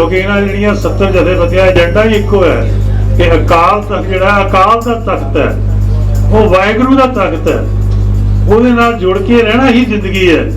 ਕਿਉਂਕਿ ਇਹਨਾਂ ਜਿਹੜੀਆਂ 70 ਜਥੇਬੰਦੀਆਂ ਏਜੰਡਾ ਹੀ ਇੱਕੋ ਹੈ। ਕਿ ਅਕਾਲ ਤਖਤ ਜਿਹੜਾ, ਅਕਾਲ ਦਾ ਤਖਤ ਹੈ। ਉਹ ਵਾਹਿਗੁਰੂ ਦਾ ਤਖਤ ਹੈ। ਉਹਦੇ ਨਾਲ ਜੁੜ ਕੇ ਰਹਿਣਾ ਹੀ ਜ਼ਿੰਦਗੀ ਹੈ।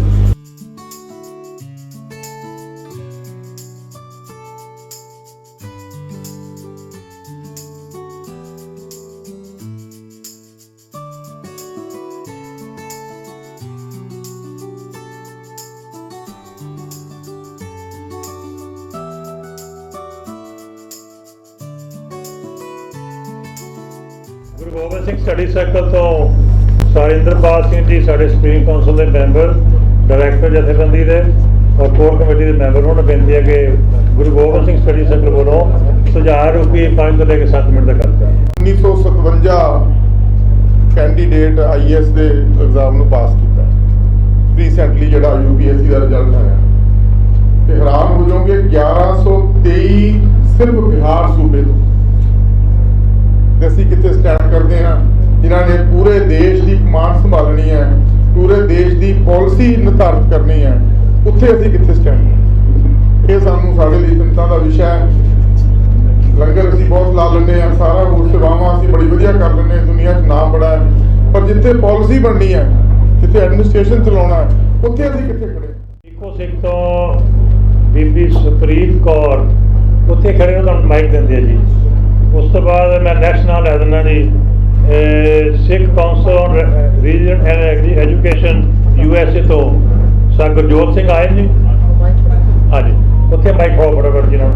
ਜੀ, ਸਾਡੇ ਸੁਪਰੀਮ ਕਾਉਂਸਲ ਦੇ ਮੈਂਬਰ ਡਾਇਰੈਕਟਰ ਜਥੇਬੰਦੀ ਦੇ ਔਰ ਕੋਰ ਕਮੇਟੀ ਦੇ ਮੈਂਬਰ ਉਹਨਾਂ ਨੂੰ ਬੇਨਤੀ ਹੈ ਕਿ ਗੁਰੂ ਗੋਬਿੰਦ ਸਿੰਘ ਸਟੱਡੀ ਸਰਕਲ ਵੱਲੋਂ ਸੁਝਾਅ ਰੂਪੀ 5 ਤੋਂ ਲੈ ਕੇ 7 ਮਿੰਟ ਦਾ ਕਰਦੇ 1957 ਕੈਂਡੀਡੇਟ ਆਈਐਸ ਦੇ ਐਗਜ਼ਾਮ ਨੂੰ ਪਾਸ ਕੀਤਾ। ਰੀਸੈਂਟਲੀ ਜਿਹੜਾ ਯੂਪੀਐਸਸੀ ਦਾ ਰਿਜ਼ਲਟ ਆਇਆ। ਤੇ ਹੈਰਾਨ ਹੋ ਜਾਓਗੇ 1123 ਸਿਰਫ ਬਿਹਾਰ ਸੂਬੇ ਤੋਂ। ਅਸੀਂ ਕਿੱਥੇ ਸਟੈਂਡ ਕਰਦੇ ਹਾਂ? ਜਿਨ੍ਹਾਂ ਨੇ ਪੂਰੇ ਦੇਸ਼ ਦੀ ਕਮਾਂਡ ਸੰਭਾਲਣੀ ਹੈ, ਪੂਰੇ ਦੇਸ਼ ਦੀ ਪਾਲਿਸੀ ਨਿਰਧਾਰਿਤ ਕਰਨੀ ਹੈ, ਉੱਥੇ ਅਸੀਂ ਕਿੱਥੇ ਸਟੈਂਡ ਇਹ ਸਾਨੂੰ ਸਾਡੇ ਲਈ ਚਿੰਤਾ ਦਾ ਵਿਸ਼ਾ ਹੈ। ਲੰਗਰ ਅਸੀਂ ਬਹੁਤ ਲਾ ਲੈਂਦੇ ਆ ਸਾਰਾ ਹੋਰ ਸੇਵਾਵਾਂ ਅਸੀਂ ਬੜੀ ਵਧੀਆ ਕਰ ਲੈਂਦੇ ਹਾਂ, ਦੁਨੀਆ 'ਚ ਨਾਮ ਬੜਾ ਹੈ। ਪਰ ਜਿੱਥੇ ਪਾਲਿਸੀ ਬਣਨੀ ਹੈ, ਜਿੱਥੇ ਐਡਮਿਨਿਸਟ੍ਰੇਸ਼ਨ ਚਲਾਉਣਾ ਹੈ, ਉੱਥੇ ਅਸੀਂ ਕਿੱਥੇ ਖੜੇ ਇੱਕੋ ਸਿੱਖ ਤੋਂ ਬੀਬੀ ਸੁਪ੍ਰੀਤ ਕੌਰ ਉੱਥੇ ਖੜੇ ਨੂੰ ਮਾਈਕ ਦਿੰਦੇ ਜੀ। ਉਸ ਤੋਂ ਬਾਅਦ ਮੈਂ ਨੈਕਸਟ ਨਾਲ ਲੈ Sikh council region and education USA ਤੋਂ ਸਰ ਗੁਰਜੋਤ ਸਿੰਘ ਆਏ ਜੀ ਹਾਂਜੀ, ਉੱਥੇ ਮਾਈਕ ਹੋ ਬਰਾਬਰ ਜੀ ਨਾਲ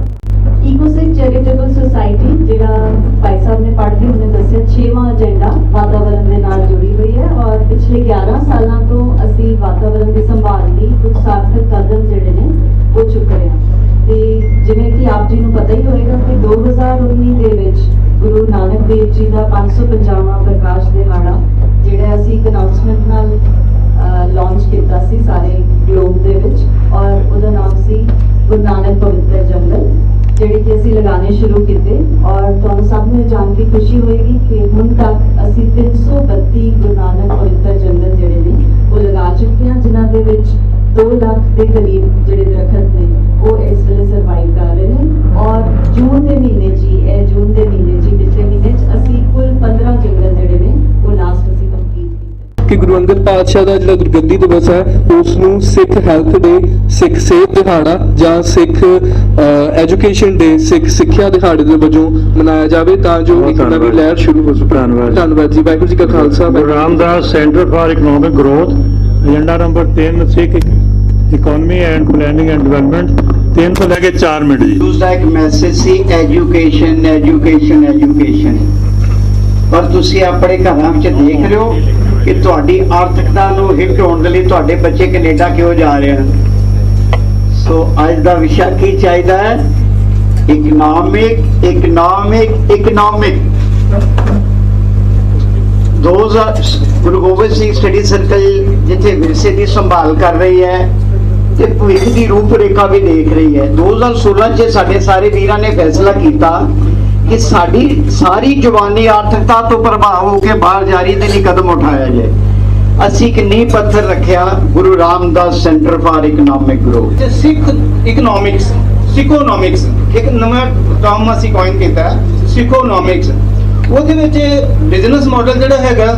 ਇਕੋਸਿਕ ਚੈਰੀਟੇਬਲ ਸੁਸਾਇਟੀ ਜਿਹੜਾ ਭਾਈ ਸਾਹਿਬ ਨੇ ਪੜ੍ਹਦੇ, ਉਹਨੇ ਦੱਸਿਆ 6ਵਾਂ ਏਜੰਡਾ ਵਾਤਾਵਰਣ ਦੇ ਨਾਲ ਜੁੜੀ ਹੋਈ ਹੈ ਔਰ ਪਿਛਲੇ 11 ਸਾਲਾਂ ਤੋਂ ਅਸੀਂ ਵਾਤਾਵਰਣ ਦੀ ਸੰਭਾਲ ਲਈ ਕੁਝ ਸਾਰਥਕ ਕਦਮ ਜਿਹੜੇ ਨੇ, ਉਹ ਚੁੱਕ ਰਹੇ ਹਾਂ। ਤੇ ਜਿਵੇਂ ਕਿ ਆਪ ਜੀ ਨੂੰ ਪਤਾ ਹੀ ਹੋਵੇਗਾ ਕਿ 2019 ਦੇ ਵਿੱਚ ਗੁਰੂ ਨਾਨਕ ਦੇਵ ਜੀ ਦਾ 550ਵਾਂ ਪ੍ਰਕਾਸ਼ ਦਿਹਾੜਾ, ਜਿਹੜਾ ਅਸੀਂ ਇੱਕ ਅਨਾਉਂਸਮੈਂਟ ਨਾਲ ਲਾਂਚ ਕੀਤਾ ਸੀ ਸਾਰੇ ਗਲੋਬ ਦੇ ਵਿੱਚ, ਔਰ ਉਹਦਾ ਨਾਮ ਸੀ ਗੁਰੂ ਨਾਨਕ ਪਵਿੱਤਰ ਜੰਗਲ, ਜਿਹੜੇ ਕਿ ਅਸੀਂ ਲਗਾਉਣੇ ਸ਼ੁਰੂ ਕੀਤੇ, ਔਰ ਤੁਹਾਨੂੰ ਸਭ ਨੂੰ ਇਹ ਜਾਣ ਕੇ ਖੁਸ਼ੀ ਹੋਏਗੀ ਕਿ ਹੁਣ ਤੱਕ ਅਸੀਂ 332 ਗੁਰੂ ਨਾਨਕ ਪਵਿੱਤਰ ਜੰਗਲ ਜਿਹੜੇ ਨੇ, ਉਹ ਲਗਾ ਚੁੱਕੇ ਹਾਂ, ਜਿਨ੍ਹਾਂ ਦੇ ਵਿੱਚ 2 ਲੱਖ ਦੇ ਕਰੀਬ ਜਿਹੜੇ ਦਰਖਤ ਨੇ। ਕਿ ਗੁਰੂ ਅੰਗਦ ਪਾਤਸ਼ਾਹ ਦਾ ਜਿਹੜਾ ਗੁਰਗੱਦੀ ਦਿਵਸ ਹੈ ਉਸ ਨੂੰ ਸਿੱਖ ਹੈਲਥ ਡੇ ਸਿੱਖ ਸਿਹਤ ਦਿਹਾੜਾ ਜਾਂ ਸਿੱਖ ਐਜੂਕੇਸ਼ਨ ਡੇ ਸਿੱਖ ਸਿੱਖਿਆ ਦਿਹਾੜੇ ਦੇ ਵਜੋਂ ਮਨਾਇਆ ਜਾਵੇ ਤਾਂ ਜੋ ਇੱਕ ਨਵੀਂ। ਲਹਿਰ ਸ਼ੁਰੂ ਹੋ ਸਕੇ ਧੰਨਵਾਦ। ਧੰਨਵਾਦ ਜੀ ਵਾਹਿਗੁਰੂ ਜੀ ਕਾ Khalsa Guru. Ramdas centre for economic growth agenda number 3 Sikh economy and planning and development 3 ਤੋਂ ਲੈ ਕੇ 4 ਮਿੰਟ ਜੀ ਉਸਦਾ ਇੱਕ ਮੈਸੇਜ ਸੀ ਐਜੂਕੇਸ਼ਨ ਐਜੂਕੇਸ਼ਨ ਐਜੂਕੇਸ਼ਨ ਪਰ ਤੁਸੀਂ ਆਪਣੇ ਘਰਾਂ ਵਿੱਚ ਦੇਖ ਰਹੇ ਹੋ ਕਿ ਤੁਹਾਡੀ ਆਰਥਿਕਤਾ ਨੂੰ ਹਿੱਟ ਹੋਣ ਦੇ ਲਈ ਤੁਹਾਡੇ ਬੱਚੇ ਕੈਨੇਡਾ ਕਿਉਂ ਜਾ ਰਹੇ ਹਨ? ਸੋ ਅੱਜ ਦਾ ਵਿਸ਼ਾ ਕੀ ਚਾਹੀਦਾ ਹੈ? Economic economic economic those Guru Gobind Singh study circle ਜਿੱਥੇ ਵਿਰਸੇ ਦੀ ਸੰਭਾਲ ਕਰ ਰਹੀ ਹੈ ਤੇ ਭਵਿੱਖ ਦੀ ਰੂਪਰੇਖਾ ਵੀ ਦੇਖ ਰਹੀ ਹੈ। 2016 ਚ ਸਾਡੇ ਸਾਰੇ ਵੀਰਾਂ ਨੇ ਫੈਸਲਾ ਕੀਤਾ ਕਿ ਸਾਡੀ ਸਾਰੀ ਜਵਾਨੀ ਆਰਥਿਕਤਾ ਤੋਂ ਪ੍ਰਭਾਵ ਹੋ ਕੇ ਬਾਹਰ ਜਾਰੀ ਦੇ ਲਈ ਕਦਮ ਉਠਾਇਆ ਜਾਏ ਅਸੀਂ ਇੱਕ ਨੀਂਹ ਪੱਥਰ ਰੱਖਿਆ Guru Ramdas centre for economic growth ਤੇ ਸਿੱਖ ਇਕਨੋਮਿਕਸ ਸਿਕੋਨੋਮਿਕਸ ਇੱਕ ਨਵਾਂ ਟਰਮ ਅਸੀਂ ਕੋਇਨ ਕੀਤਾ ਸਿਕੋਨੋਮਿਕਸ ਉਹਦੇ ਵਿੱਚ ਬਿਜ਼ਨਸ ਮਾਡਲ ਜਿਹੜਾ ਹੈਗਾ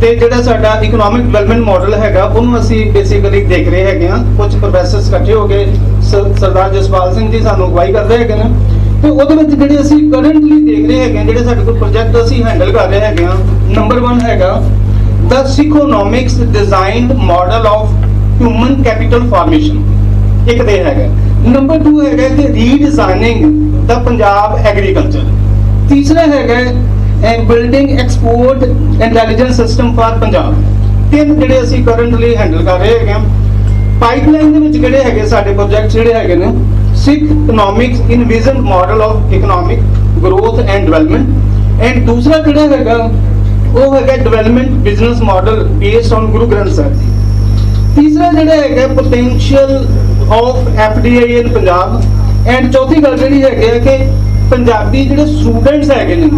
ਤੇ ਜਿਹੜਾ ਸਾਡਾ ਇਕਨੋਮਿਕ ਡਿਵੈਲਪਮੈਂਟ ਮਾਡਲ ਹੈਗਾ, ਉਹਨੂੰ ਅਸੀਂ ਬੇਸਿਕਲੀ ਦੇਖ ਰਹੇ ਹੈਗੇ ਆ ਕੁਝ ਪ੍ਰੋਫੈਸਰਸ ਇਕੱਠੇ ਹੋ ਕੇ ਸਰਦਾਰ ਜਸਪਾਲ ਸਿੰਘ ਜੀ ਸਾਨੂੰ ਅਗਵਾਈ ਕਰਦੇ ਹੈਗੇ ਨੇ। ਤੇ ਉਹਦੇ ਵਿੱਚ ਜਿਹੜੇ ਅਸੀਂ ਕਰੰਟਲੀ ਦੇਖ ਰਹੇ ਹੈਗੇ ਆ, ਜਿਹੜੇ ਸਾਡੇ ਕੋਲ ਪ੍ਰੋਜੈਕਟ ਅਸੀਂ ਹੈਂਡਲ ਕਰ ਰਹੇ ਹੈਗੇ ਆ ਨੰਬਰ 1 ਹੈਗਾ the Siconomics designed model of human capital formation, ਇੱਕ ਦੇ ਹੈਗਾ। ਨੰਬਰ 2 ਹੈਗਾ ਕਿ ਰੀਡਿਜ਼ਾਈਨਿੰਗ ਦਾ ਪੰਜਾਬ ਐਗਰੀਕਲਚਰ ਤੀਸਰਾ ਹੈਗਾ building export intelligence system for Punjab. ਤਿੰਨ ਜਿਹੜੇ ਅਸੀਂ ਕਰੰਟਲੀ ਹੈਂਡਲ ਕਰ ਰਹੇ ਹੈਗੇ ਪਾਈਪਲਾਈਨ ਦੇ ਵਿੱਚ ਜਿਹੜੇ ਹੈਗੇ ਸਾਡੇ ਪ੍ਰੋਜੈਕਟ ਜਿਹੜੇ ਹੈਗੇ ਨੇ Sikh economics in vision model of economic growth and development and ਦੂਸਰਾ ਜਿਹੜਾ ਹੈਗਾ ਉਹ ਹੈਗਾ development business model based on Guru Granth Sahib ji ਤੀਸਰਾ ਜਿਹੜਾ ਹੈਗਾ potential of FDI in Punjab and ਚੌਥੀ ਗੱਲ ਜਿਹੜੀ ਹੈਗੀ ਹੈ ਕਿ ਪੰਜਾਬੀ ਜਿਹੜੇ ਸਟੂਡੈਂਟਸ ਹੈਗੇ ਨੇ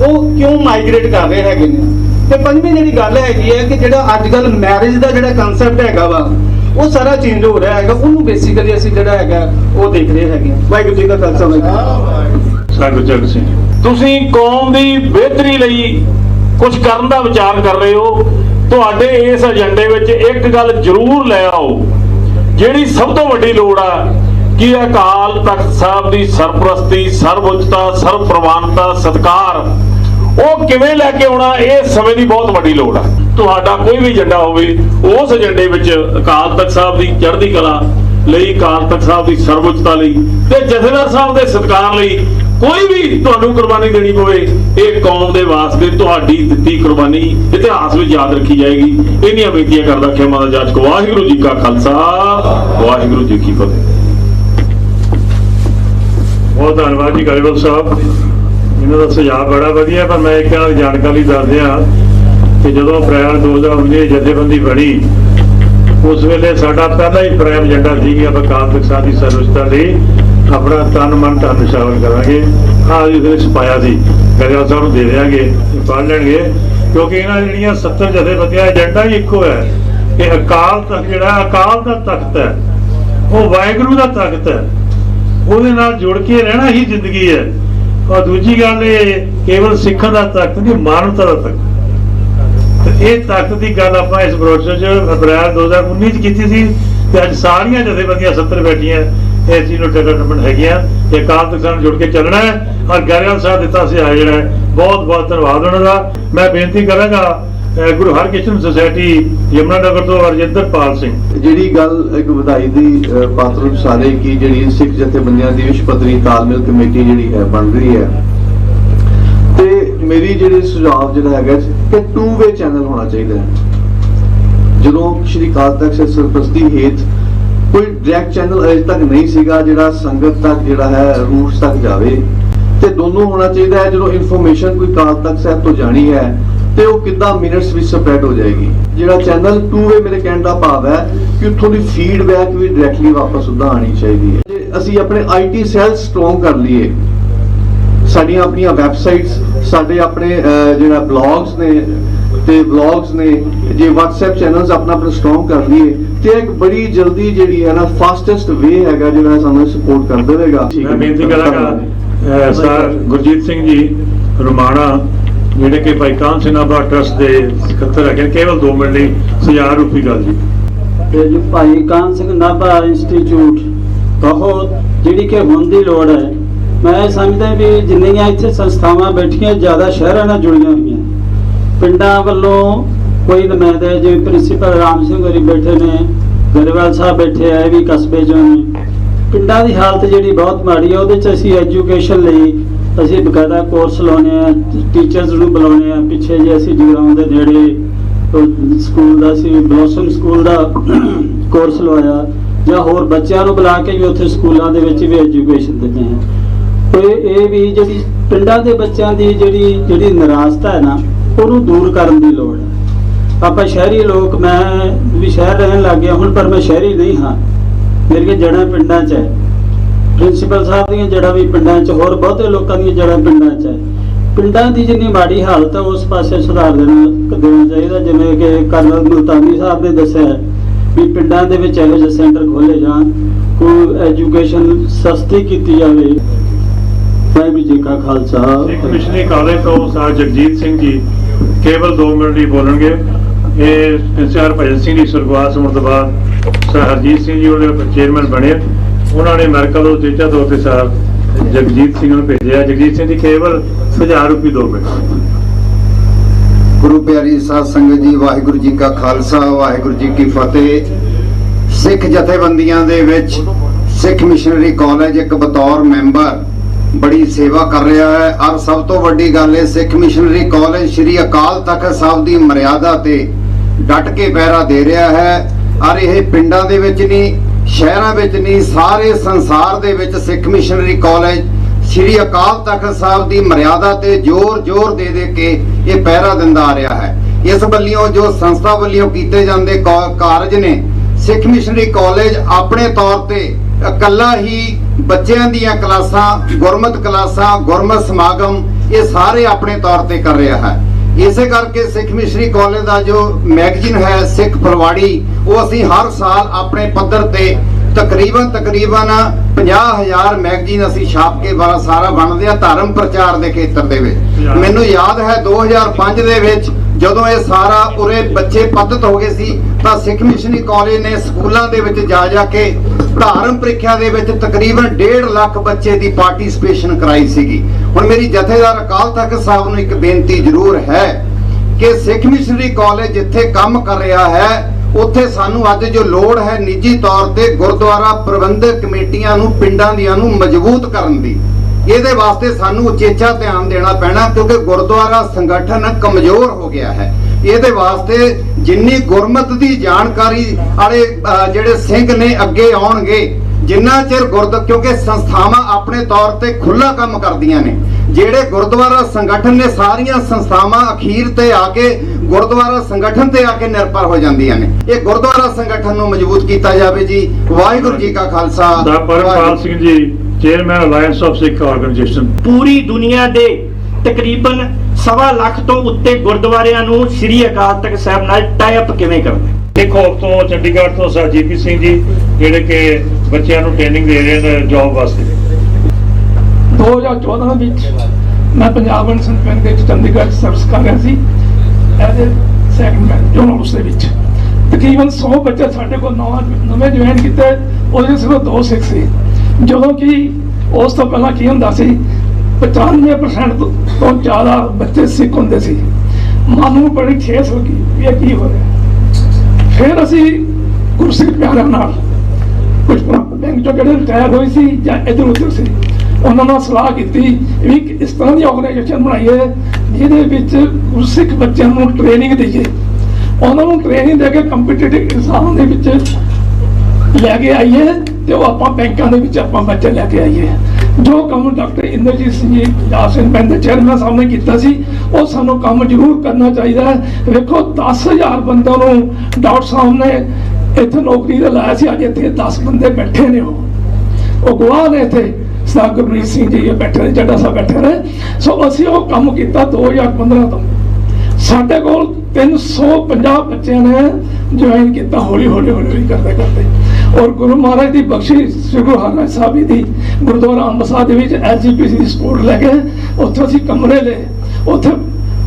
ਉਹ ਕਿਉਂ ਮਾਈਗ੍ਰੇਟ ਕਰ ਰਹੇ ਹੈਗੇ ਨੇ ਤੇ ਪੰਜਵੀਂ ਜਿਹੜੀ ਗੱਲ ਹੈਗੀ ਹੈ ਕਿ ਜਿਹੜਾ ਅੱਜ ਕੱਲ ਮੈਰਿਜ ਦਾ ਜਿਹੜਾ ਕਨਸੈਪਟ ਹੈਗਾ ਵਾ ਉਹ ਸਾਰਾ ਚੇਂਜ ਹੋ ਰਿਹਾ ਹੈਗਾ। ਉਹਨੂੰ ਬੇਸਿਕਲੀ ਅਸੀਂ ਜਿਹੜਾ ਹੈਗਾ, ਉਹ ਦੇਖ ਰਹੇ ਹੈਗੇ ਵਾਹਿਗੁਰੂ ਜੀ ਕਾ ਖਾਲਸਾ, ਵਾਹਿਗੁਰੂ ਜੀ ਜਗ ਸਿੰਘ ਤੁਸੀਂ ਕੌਮ ਦੀ ਬਿਹਤਰੀ ਲਈ ਕੁਝ ਕਰਨ ਦਾ ਵਿਚਾਰ ਕਰ ਰਹੇ ਹੋ। ਤੁਹਾਡੇ ਇਸ ਏਜੰਡੇ ਵਿੱਚ ਇੱਕ ਗੱਲ ਜ਼ਰੂਰ ਲੈ ਆਓ। ਜਿਹੜੀ ਸਭ ਤੋਂ ਵੱਡੀ ਲੋੜ ਆ, ਕਿ ਅਕਾਲ ਤਖਤ ਸਾਹਿਬ ਦੀ ਸਰਪ੍ਰਸਤੀ, ਸਰਵਉੱਚਤਾ ਸਰਵਪ੍ਰਵਾਨਤਾ ਸਤਕਾਰ, ਉਹ ਕਿਵੇਂ ਲੈ ਕੇ ਆਉਣਾ, ਇਹ ਸਮੇਂ ਦੀ ਬਹੁਤ ਵੱਡੀ ਲੋੜ ਆ। ਤੁਹਾਡਾ ਕੋਈ ਵੀ ਏਜੰਡਾ ਹੋਵੇ, ਉਸ ਏਜੰਡੇ ਵਿੱਚ ਅਕਾਲ ਤਖਤ ਸਾਹਿਬ ਦੀ ਚੜ੍ਹਦੀ ਕਲਾ ਲਈ, ਅਕਾਲ ਤਖਤ ਸਾਹਿਬ ਦੀ ਸਰਵਉੱਚਤਾ ਲਈ ਤੇ ਜਥੇਦਾਰ ਸਾਹਿਬ ਦੇ ਸਤਕਾਰ ਲਈ ਕੋਈ ਵੀ ਤੁਹਾਨੂੰ ਕੁਰਬਾਨੀ ਦੇਣੀ ਪਵੇ, ਇਹ ਕੌਮ ਦੇ ਵਾਸਤੇ ਤੁਹਾਡੀ ਦਿੱਤੀ ਕੁਰਬਾਨੀ ਇਤਿਹਾਸ ਵਿੱਚ ਯਾਦ ਰੱਖੀ ਜਾਏਗੀ। ਇਹਨੀਆਂ ਬੇਨਤੀਆਂ ਕਰਦਾ ਖਿਮਾ ਦਾ ਜਾਚਕ ਵਾਹਿਗੁਰੂ ਜੀ ਕਾ ਖਾਲਸਾ, ਵਾਹਿਗੁਰੂ ਜੀ ਕੀ ਫਤਿਹ। ਬਹੁਤ ਧੰਨਵਾਦ ਜੀ, ਗਰੇਵਾਲ ਸਾਹਿਬ। ਇਹਨਾਂ ਦਾ ਸੁਝਾਅ ਬੜਾ ਵਧੀਆ, ਪਰ ਮੈਂ ਇੱਕ ਗੱਲ ਜਾਣਕਾਰੀ ਦੱਸ ਦਿਆਂ ਕਿ ਜਦੋਂ ਅਪ੍ਰੈਲ 2019 ਜਥੇਬੰਦੀ ਬਣੀ, ਉਸ ਵੇਲੇ ਸਾਡਾ ਪਹਿਲਾ ਹੀ ਪ੍ਰਾਇਮ ਏਜੰਡਾ ਸੀ ਕਿ ਆਪਾਂ ਕਾਲ ਤਖਤ ਦੀ ਸਰਵਿਸਤਾ ਲਈ ਆਪਣਾ ਤਨ, ਮਨ, ਧਨ ਸ਼ਾਮਲ ਕਰਾਂਗੇ। ਆਹ ਜੀ ਵਿੱਚ ਪਾਇਆ ਸੀ। ਗਰੇਵਾਲ ਸਾਹਿਬ ਨੂੰ ਦੇ ਦਿਆਂਗੇ ਇਹ ਪੜ੍ਹ ਲੈਣਗੇ। ਕਿਉਂਕਿ ਇਹਨਾਂ ਜਿਹੜੀਆਂ 70 ਜਥੇਬੰਦੀਆਂ ਏਜੰਡਾ ਹੀ ਇੱਕੋ ਹੈ। ਕਿ ਅਕਾਲ ਤਖਤ ਜਿਹੜਾ, ਅਕਾਲ ਦਾ ਤਖਤ ਹੈ। ਉਹ ਵਾਹਿਗੁਰੂ ਦਾ ਤਖਤ ਹੈ। ਉਹਦੇ ਨਾਲ ਜੁੜ ਕੇ ਰਹਿਣਾ ਹੀ ਜ਼ਿੰਦਗੀ ਹੈ। ਔਰ ਦੂਜੀ ਗੱਲ ਇਹ, ਕੇਵਲ ਸਿੱਖਾਂ ਦਾ ਤਖਤ ਨਹੀਂ, ਮਾਨਵਤਾ ਦਾ ਤਖਤ ਇਹ ਤਾਕਤ ਦੀ ਗੱਲ ਆਪਾਂ ਇਸ ਬਰੋਸ਼ਰ 'ਚ ਅਪ੍ਰੈਲ 2019 'ਚ ਕੀਤੀ ਸੀ ਤੇ ਅੱਜ ਸਾਰੀਆਂ ਜਥੇਬੰਦੀਆਂ 70 ਬੈਠੀਆਂ ਇਸ ਚੀਜ਼ ਨੂੰ ਡਿਵੈਲਪਮੈਂਟ ਹੈਗੀਆਂ। ਤੇ ਅਕਾਲ ਤਖਤ ਨਾਲ ਜੁੜ ਕੇ ਚੱਲਣਾ ਹੈ। ਔਰ ਗੈਰਵਾਲ ਸਾਹਿਬ ਦਿੱਤਾ ਸੀ ਆ ਜਿਹੜਾ ਬਹੁਤ ਬਹੁਤ ਧੰਨਵਾਦ ਉਹਨਾਂ ਦਾ। ਮੈਂ ਬੇਨਤੀ ਕਰਾਂਗਾ ਗੁਰੂ ਹਰਕ੍ਰਿਸ਼ਨ ਸੁਸਾਇਟੀ ਯਮਨਾ ਨਗਰ ਤੋਂ ਅਰਜਿੰਦਰ ਪਾਲ ਸਿੰਘ। ਜਿਹੜੀ ਗੱਲ ਇੱਕ ਵਧਾਈ ਦੀ ਪਾਤਰ ਸਾਰੇ ਕੀ ਜਿਹੜੀ ਸਿੱਖ ਜਥੇਬੰਦੀਆਂ ਦੀ, ਵਿਸ਼ਵ ਪੱਧਰੀ ਤਾਲਮੇਲ ਕਮੇਟੀ ਜਿਹੜੀ ਹੈ, ਬਣ ਰਹੀ ਹੈ ਮੇਰੀ ਜਿਹੜੀ ਸੁਝਾਅ ਜਿਹੜਾ ਹੈਗਾ ਕਿ ਟੂ ਵੇ ਚੈਨਲ ਹੋਣਾ ਚਾਹੀਦਾ ਹੈ। ਜਦੋਂ ਸ਼੍ਰੀ ਅਕਾਲ ਤਖਤ ਸਰਪ੍ਰਸਤੀ ਹੇਤ ਕੋਈ ਡਾਇਰੈਕਟ ਚੈਨਲ ਅਜੇ ਤੱਕ ਨਹੀਂ ਸੀਗਾ ਜਿਹੜਾ ਸੰਗਤ ਤੱਕ ਜਿਹੜਾ ਹੈ, ਰੂਟਸ ਤੱਕ ਜਾਵੇ, ਤੇ ਦੋਨੋਂ ਹੋਣਾ ਚਾਹੀਦਾ ਹੈ। ਜਦੋਂ ਇਨਫੋਰਮੇਸ਼ਨ ਕੋਈ ਅਕਾਲ ਤਖਤ ਸਾਹਿਬ ਤੋਂ ਜਾਣੀ ਹੈ, ਤੇ ਉਹ ਕਿੱਦਾਂ ਮਿੰਟਸ ਵਿੱਚ ਸਪਰੈਡ ਹੋ ਜਾਏਗੀ। ਜਿਹੜਾ ਚੈਨਲ ਟੂ ਵੇ ਮੇਰੇ ਕਹਿਣ ਦਾ ਭਾਵ ਹੈ ਕਿ ਉੱਥੋਂ ਦੀ ਫੀਡਬੈਕ ਵੀ ਡਾਇਰੈਕਟਲੀ ਵਾਪਸ ਉਦਾਂ ਆਣੀ ਚਾਹੀਦੀ ਹੈ। ਜੇ ਅਸੀਂ ਆਪਣੇ ਆਈਟੀ ਸੈੱਲ ਸਟਰੋਂਗ ਕਰ ਲਈਏ ਸਾਡੀਆਂ ਆਪਣੀਆਂ ਵੈਬਸਾਈਟਸ ਸਾਡੇ ਆਪਣੇ ਜਿਹੜਾ ਬਲੌਗਸ ਨੇ ਤੇ ਬਲੌਗਸ ਨੇ ਜੇ WhatsApp ਚੈਨਲਸ ਆਪਣਾ ਆਪਣਾ ਸਟਰੋਂਗ ਕਰ ਲਈਏ ਤੇ ਇੱਕ ਬੜੀ ਜਲਦੀ ਜਿਹੜੀ ਹੈ ਨਾ ਫਾਸਟੈਸਟ ਵੇ ਹੈਗਾ ਜਿਹੜਾ ਸਾਨੂੰ ਸਪੋਰਟ ਕਰ ਦੇਵੇਗਾ ਮੈਂ ਬੇਨਤੀ ਕਰਾਂਗਾ ਸਰ ਗੁਰਜੀਤ ਸਿੰਘ ਜੀ ਰੁਮਾਣਾ ਜਿਹੜੇ ਕਿ ਭਾਈ ਕਾਨ ਸਿੰਘ ਨਾਭਾ ਟਰਸਟ ਦੇ ਸਕੱਤਰ ਹੈਗੇ ਕੇਵਲ 2 ਮਿੰਟ ਲਈ ਸੁਝਾਅ ਰੂਪੀ ਗੱਲ ਜੀ। ਤੇ ਜੋ ਭਾਈ ਕਾਨ ਸਿੰਘ ਨਾਭਾ ਇੰਸਟੀਚਿਊਟ ਬਹੁਤ ਜਿਹੜੀ ਕਿ ਹੁਣ ਦੀ ਲੋੜ ਹੈ ਮੈਂ ਸਮਝਦਾ ਵੀ ਜਿੰਨੀਆਂ ਇੱਥੇ ਸੰਸਥਾਵਾਂ ਬੈਠੀਆਂ, ਜ਼ਿਆਦਾ ਸ਼ਹਿਰਾਂ ਨਾਲ ਜੁੜੀਆਂ ਹੋਈਆਂ। ਪਿੰਡਾਂ ਵੱਲੋਂ ਕੋਈ ਨੁਮਾਇੰਦੇ ਜਿਵੇਂ ਪ੍ਰਿੰਸੀਪਲ ਰਾਮ ਸਿੰਘ ਹੋਰੀ ਬੈਠੇ ਨੇ, ਗਰੇਵਾਲ ਸਾਹਿਬ ਬੈਠੇ ਆ ਵੀ ਕਸਬੇ ਚੋਂ ਨੇ। ਪਿੰਡਾਂ ਦੀ ਹਾਲਤ ਜਿਹੜੀ ਬਹੁਤ ਮਾੜੀ ਆ, ਉਹਦੇ ਚ ਅਸੀਂ ਐਜੂਕੇਸ਼ਨ ਲਈ ਅਸੀਂ ਬਕਾਇਦਾ ਕੋਰਸ ਲਾਉਣੇ ਆ ਟੀਚਰਸ ਨੂੰ ਬੁਲਾਉਣੇ ਆ ਪਿੱਛੇ ਜੇ ਅਸੀਂ ਜਗਰਾਉਂ ਦੇ ਨੇੜੇ ਸਕੂਲ ਦਾ ਸੀ ਬਲੌਸਮ ਸਕੂਲ ਦਾ ਕੋਰਸ ਲਵਾਇਆ। ਜਾਂ ਹੋਰ ਬੱਚਿਆਂ ਨੂੰ ਬੁਲਾ ਕੇ ਵੀ ਉੱਥੇ ਸਕੂਲਾਂ ਦੇ ਵਿੱਚ ਵੀ ਐਜੂਕੇਸ਼ਨ ਦਿੰਦੇ ਆ ਤੇ ਇਹ ਵੀ ਜਿਹੜੀ ਪਿੰਡਾਂ ਦੇ ਬੱਚਿਆਂ ਦੀ ਜਿਹੜੀ ਜਿਹੜੀ ਨਿਰਾਸ਼ਤਾ ਹੈ ਨਾ, ਉਹਨੂੰ ਦੂਰ ਕਰਨ ਦੀ ਲੋੜ ਹੈ। ਆਪਾਂ ਸ਼ਹਿਰੀ ਲੋਕ, ਮੈਂ ਵੀ ਸ਼ਹਿਰ ਰਹਿਣ ਲੱਗ ਗਿਆ ਹੁਣ, ਪਰ ਮੈਂ ਸ਼ਹਿਰੀ ਨਹੀਂ ਹਾਂ। ਮੇਰੀਆਂ ਜੜ੍ਹਾਂ ਪਿੰਡਾਂ 'ਚ ਹੈ। ਪ੍ਰਿੰਸੀਪਲ ਸਾਹਿਬ ਦੀਆਂ ਜੜ੍ਹਾਂ ਵੀ ਪਿੰਡਾਂ 'ਚ, ਹੋਰ ਬਹੁਤੇ ਲੋਕਾਂ ਦੀਆਂ ਜੜ੍ਹਾਂ ਪਿੰਡਾਂ 'ਚ ਹੈ। ਪਿੰਡਾਂ ਦੀ ਜਿੰਨੀ ਮਾੜੀ ਹਾਲਤ ਹੈ, ਉਸ ਪਾਸੇ ਸੁਧਾਰ ਦੇਣਾ ਦੇਣਾ ਚਾਹੀਦਾ, ਜਿਵੇਂ ਕਿ ਕਰਨਲ ਮੁਲਤਾਨੀ ਸਾਹਿਬ ਨੇ ਦੱਸਿਆ ਵੀ ਪਿੰਡਾਂ ਦੇ ਵਿੱਚ ਇਹੋ ਜਿਹੇ ਸੈਂਟਰ ਖੋਲੇ ਜਾਣ, ਕੋਈ ਐਜੂਕੇਸ਼ਨ ਸਸਤੀ ਕੀਤੀ ਜਾਵੇ। ਵਾਹਿਗੁਰੂ ਜੀ ਕਾ ਖਾਲਸਾ। ਸਿੱਖ ਮਿਸ਼ਨਰੀ ਕਾਲਜ ਤੋਂ ਸਰ ਜਗਜੀਤ ਸਿੰਘ ਜੀ ਕੇਵਲ 2 ਮਿੰਟ ਲਈ ਬੋਲਣਗੇ। ਇਹ ਪ੍ਰਿੰਸੀਪਲ ਭਜਨ ਸਿੰਘ ਦੀ ਸੁਰਗਵਾਸ ਹੋਣ ਤੋਂ ਬਾਅਦ ਸਰ ਹਰਜੀਤ ਸਿੰਘ ਜੀ ਉਹਦੇ ਚੇਅਰਮੈਨ ਬਣੇ। ਉਹਨਾਂ ਨੇ ਅਮਰੀਕਾ ਤੋਂ ਚੇਚਾ ਤੌਰ ਤੇ ਸਰ ਜਗਜੀਤ ਸਿੰਘ ਨੂੰ ਭੇਜਿਆ। ਜਗਜੀਤ ਸਿੰਘ ਦੀ ਕੇਵਲ 1000 ਰੁਪਏ 2 ਮਿੰਟ। ਗੁਰੂ ਪਿਆਰੀ ਸਾਧ ਸੰਗਤ ਜੀ ਵਾਹਿਗੁਰੂ ਜੀ ਕਾ ਖਾਲਸਾ ਵਾਹਿਗੁਰੂ ਜੀ ਕੀ ਫਤਿਹ। ਸਿੱਖ ਜਥੇਬੰਦੀਆਂ ਦੇ ਵਿੱਚ ਸਿੱਖ ਮਿਸ਼ਨਰੀ ਕਾਲਜ ਇੱਕ ਬਤੌਰ ਮੈਂਬਰ ਬੜੀ ਸੇਵਾ ਕਰ ਰਿਹਾ ਹੈ। ਔਰ ਸਭ ਤੋਂ ਵੱਡੀ ਗੱਲ ਹੈ ਸਿੱਖ ਮਿਸ਼ਨਰੀ ਕਾਲਜ ਸ੍ਰੀ ਅਕਾਲ ਤਖਤ ਸਾਹਿਬ ਦੀ ਮਰਿਆਦਾ ਤੇ ਡਟ ਕੇ ਪਹਿਰਾ ਦੇ ਰਿਹਾ ਹੈ। ਔਰ ਇਹ ਪਿੰਡਾਂ ਦੇ ਵਿੱਚ ਨਹੀਂ, ਸ਼ਹਿਰਾਂ ਵਿੱਚ ਨਹੀਂ, ਸਾਰੇ ਸੰਸਾਰ ਦੇ ਵਿੱਚ ਸਿੱਖ ਮਿਸ਼ਨਰੀ ਕਾਲਜ ਸ੍ਰੀ ਅਕਾਲ ਤਖਤ ਸਾਹਿਬ ਦੀ ਮਰਿਆਦਾ ਤੇ ਜ਼ੋਰ ਜ਼ੋਰ ਦੇ ਦੇ ਕੇ ਇਹ ਪਹਿਰਾ ਦਿੰਦਾ ਆ ਰਿਹਾ ਹੈ। ਇਸ ਵੱਲੋਂ ਜੋ ਸੰਸਥਾ ਵੱਲੋਂ ਕੀਤੇ ਜਾਂਦੇ ਕਾਰਜ ਨੇ, ਸਿੱਖ ਮਿਸ਼ਨਰੀ ਕਾਲਜ ਆਪਣੇ ਤੌਰ ਤੇ ਇਕੱਲਾ ਹੀ ਬੱਚਿਆਂ ਦੀਆਂ ਕਲਾਸਾਂ ਗੁਰਮਤ ਕਲਾਸਾਂ ਗੁਰਮਤ ਸਮਾਗਮ ਇਹ ਸਾਰੇ ਆਪਣੇ ਤੌਰ ਤੇ ਕਰ ਰਿਹਾ ਹੈ। ਇਸੇ ਕਰਕੇ ਸਿੱਖ ਮਿਸ਼ਨਰੀ ਕਾਲਜ ਦਾ ਜੋ ਮੈਗਜ਼ੀਨ ਹੈ ਸਿੱਖ ਫਲਵਾੜੀ ਉਹ ਅਸੀਂ ਹਰ ਸਾਲ ਆਪਣੇ ਪੱਧਰ ਤੇ ਤਕਰੀਬਨ ਤਕਰੀਬਨ 50000 ਮੈਗਜ਼ੀਨ ਅਸੀਂ ਛਾਪ ਕੇ ਬਾਰਾ ਸਾਰਾ ਬਣਦੇ ਆ ਧਰਮ ਪ੍ਰਚਾਰ ਦੇ ਖੇਤਰ ਦੇ ਵਿੱਚ। ਮੈਨੂੰ ਯਾਦ ਹੈ 2005 ਦੇ ਵਿੱਚ ਜਦੋਂ ਇਹ ਸਾਰਾ ਉਰੇ ਬੱਚੇ ਪੱਧਤ ਹੋ ਗਏ ਸੀ, ਤਾਂ ਸਿੱਖ ਮਿਸ਼ਨਰੀ ਕਾਲਜ ਨੇ ਸਕੂਲਾਂ ਦੇ ਵਿੱਚ ਜਾ ਜਾ ਕੇ ਧਾਰਮ ਪ੍ਰੀਖਿਆ ਦੇ ਵਿੱਚ ਤਕਰੀਬਨ 1.5 ਲੱਖ ਬੱਚੇ ਦੀ ਪਾਰਟਿਸਿਪੇਸ਼ਨ ਕਰਾਈ ਸੀਗੀ। ਹੁਣ ਮੇਰੀ ਜਥੇਦਾਰ ਅਕਾਲ ਤਖਤ ਸਾਹਿਬ ਨੂੰ ਇੱਕ ਬੇਨਤੀ ਜ਼ਰੂਰ ਹੈ ਕਿ ਸਿੱਖ ਮਿਸ਼ਨਰੀ ਕਾਲਜ ਜਿੱਥੇ ਕੰਮ ਕਰ ਰਿਹਾ ਹੈ, ਉੱਥੇ ਸਾਨੂੰ ਅੱਜ ਜੋ ਲੋੜ ਹੈ, ਨਿੱਜੀ ਤੌਰ ਤੇ ਗੁਰਦੁਆਰਾ ਪ੍ਰਬੰਧਕ ਕਮੇਟੀਆਂ ਨੂੰ, ਪਿੰਡਾਂ ਦੀਆਂ ਨੂੰ ਮਜ਼ਬੂਤ ਕਰਨ ਦੀ। ਇਹਦੇ ਵਾਸਤੇ ਸਾਨੂੰ ਉਚੇਚਾ ਧਿਆਨ ਦੇਣਾ ਪੈਣਾ ਕਿਉਂਕਿ ਗੁਰਦੁਆਰਾ ਸੰਗਠਨ ਕਮਜ਼ੋਰ ਹੋ ਗਿਆ ਹੈ। ਇਹਦੇ ਵਾਸਤੇ ਜਿੰਨੀ ਗੁਰਮਤ ਦੀ ਜਾਣਕਾਰੀ ਵਾਲੇ ਜਿਹੜੇ ਸਿੰਘ ਨੇ ਅੱਗੇ ਆਉਣਗੇ, ਜਿੰਨਾ ਚਿਰ ਗੁਰਦ, ਕਿਉਂਕਿ ਸੰਸਥਾਵਾਂ ਆਪਣੇ ਤੌਰ ਤੇ ਖੁੱਲਾ ਕੰਮ ਕਰਦੀਆਂ ਨੇ, ਜਿਹੜੇ ਗੁਰਦੁਆਰਾ ਸੰਗਠਨ ਨੇ ਸਾਰੀਆਂ ਸੰਸਥਾਵਾਂ ਅਖੀਰ ਤੇ ਆ ਕੇ ਗੁਰਦੁਆਰਾ ਸੰਗਠਨ ਤੇ ਆ ਕੇ ਨਿਰਭਰ ਹੋ ਜਾਂਦੀਆਂ ਨੇ। ਇਹ ਗੁਰਦੁਆਰਾ ਸੰਗਠਨ ਨੂੰ ਮਜ਼ਬੂਤ ਕੀਤਾ ਜਾਵੇ ਜੀ। ਵਾਹਿਗੁਰੂ ਜੀ ਕਾ ਖਾਲਸਾ। ਦਾ Parampal Singh ji chairman alliance of Sikh organisation ਪੂਰੀ ਦੁਨੀਆ ਦੇ ਤਕਰੀਬਨ ਸਵਾ ਲੱਖ ਤੋਂ ਉੱਤੇ ਗੁਰਦੁਆਰਿਆਂ ਨੂੰ ਸ੍ਰੀ ਅਕਾਲ ਤਖਤ ਸਾਹਿਬ ਨਾਲ ਟਾਈ ਅਪ ਕਿਵੇਂ ਕਰਦੇ ਹੋਪ ਤੋਂ ਚੰਡੀਗੜ੍ਹ ਤੋਂ ਸਰ ਜੀਪੀ ਸਿੰਘ ਜੀ ਜਿਹੜੇ ਕਿ ਬੱਚਿਆਂ ਨੂੰ ਟ੍ਰੇਨਿੰਗ ਦੇ ਰਹੇ ਨੇ ਜੌਬ ਵਾਸਤੇ। 2014 ਵਿੱਚ ਮੈਂ ਪੰਜਾਬ ਐਂਡ ਬੈਂਕ ਦੇ ਚੰਡੀਗੜ੍ਹ ਸਰਵਿਸ ਕਰ ਰਿਹਾ ਸੀ as a second zone house ਦੇ ਵਿੱਚ। ਤਕਰੀਬਨ 100 ਬੱਚੇ ਸਾਡੇ ਕੋਲ ਨਵਾਂ ਨਵੇਂ ਜੁਆਇਨ ਕੀਤੇ ਉਹਦੇ ਸਿਰਫ ਦੋ ਸਿੱਖ ਸੀ। ਜਦੋਂ ਕਿ ਉਸ ਤੋਂ ਪਹਿਲਾਂ ਕੀ ਹੁੰਦਾ ਸੀ 95% ਤੋਂ ਜ਼ਿਆਦਾ ਬੱਚੇ ਸਿੱਖ ਹੁੰਦੇ ਸੀ। ਮਨ ਨੂੰ ਬੜੀ ਠੇਸ ਲੱਗੀ ਵੀ ਇਹ ਕੀ ਹੋ ਰਿਹਾ। ਫਿਰ ਅਸੀਂ ਗੁਰਸਿੱਖ ਪਿਆਰਿਆਂ ਨਾਲ ਕੁਝ ਬੈਂਕ ਚੋਂ ਜਿਹੜੇ ਰਿਟਾਇਰ ਹੋਏ ਸੀ ਜਾਂ ਇੱਧਰ ਉੱਧਰ ਸੀ, ਉਹਨਾਂ ਨਾਲ ਸਲਾਹ ਕੀਤੀ ਵੀ ਇੱਕ ਇਸ ਤਰ੍ਹਾਂ ਦੀ ਆਰਗੇਨਾਈਜੇਸ਼ਨ ਬਣਾਈਏ, ਜਿਹਦੇ ਵਿੱਚ ਗੁਰਸਿੱਖ ਬੱਚਿਆਂ ਨੂੰ ਟ੍ਰੇਨਿੰਗ ਦਈਏ। ਉਹਨਾਂ ਨੂੰ ਟ੍ਰੇਨਿੰਗ ਦੇ ਕੇ ਕੰਪੀਟੀਟਿਵ ਐਗਜ਼ਾਮ ਦੇ ਵਿੱਚ ਲੈ ਕੇ ਆਈਏ ਤੇ ਉਹ ਆਪਾਂ ਬੈਂਕਾਂ ਦੇ ਵਿੱਚ ਆਪਾਂ ਬੱਚੇ ਲੈ ਕੇ ਆਈਏ। ਜੋ ਕੰਮ ਡਾਕਟਰ ਇੰਦਰਜੀਤ ਸਿੰਘ ਜੀ ਪੰਜਾਬ ਸਿੰਘ ਚੇਅਰਮੈਨ ਸਾਹਿਬ ਨੇ ਕੀਤਾ ਸੀ, ਉਹ ਸਾਨੂੰ ਕੰਮ ਜ਼ਰੂਰ ਕਰਨਾ ਚਾਹੀਦਾ ਹੈ। ਵੇਖੋ 10000 ਬੰਦਿਆਂ ਨੂੰ ਡਾਕਟਰ ਸਾਹਿਬ ਨੇ ਇੱਥੇ ਨੌਕਰੀ ਤੇ ਲਾਇਆ ਸੀ, ਅੱਜ ਇੱਥੇ 10 ਬੰਦੇ ਬੈਠੇ ਨੇ ਉਹ। ਉਹ ਗਵਾਹ ਨੇ ਇੱਥੇ ਸਾਹਿਬ ਗੁਰਮੀਤ ਸਿੰਘ ਜੀ ਬੈਠੇ ਨੇ ਜੱਡਾ ਸਾਹਿਬ ਬੈਠੇ ਨੇ। ਸੋ ਅਸੀਂ ਉਹ ਕੰਮ ਕੀਤਾ 2015 ਤੋਂ। ਸਾਡੇ ਕੋਲ 350 ਬੱਚਿਆਂ ਨੇ ਜੁਆਇਨ ਕੀਤਾ ਹੌਲੀ ਹੌਲੀ ਹੌਲੀ ਹੌਲੀ ਕਰਦੇ ਕਰਦੇ ਔਰ ਗੁਰੂ ਮਹਾਰਾਜ ਦੀ ਬਖਸ਼ਿਸ਼ ਸ੍ਰੀ ਗੁਰੂ ਹਰਗੋਬਿੰਦ ਸਾਹਿਬ ਦੀ ਗੁਰਦੁਆਰਾ ਅੰਮ੍ਰਿਤਸਰ ਦੇ ਵਿੱਚ ਐਸਜੀਪੀਸੀ ਦੀ ਸਪੋਰਟ ਲੈ ਕੇ ਉੱਥੇ ਅਸੀਂ ਕਮਰੇ ਲਏ। ਉੱਥੇ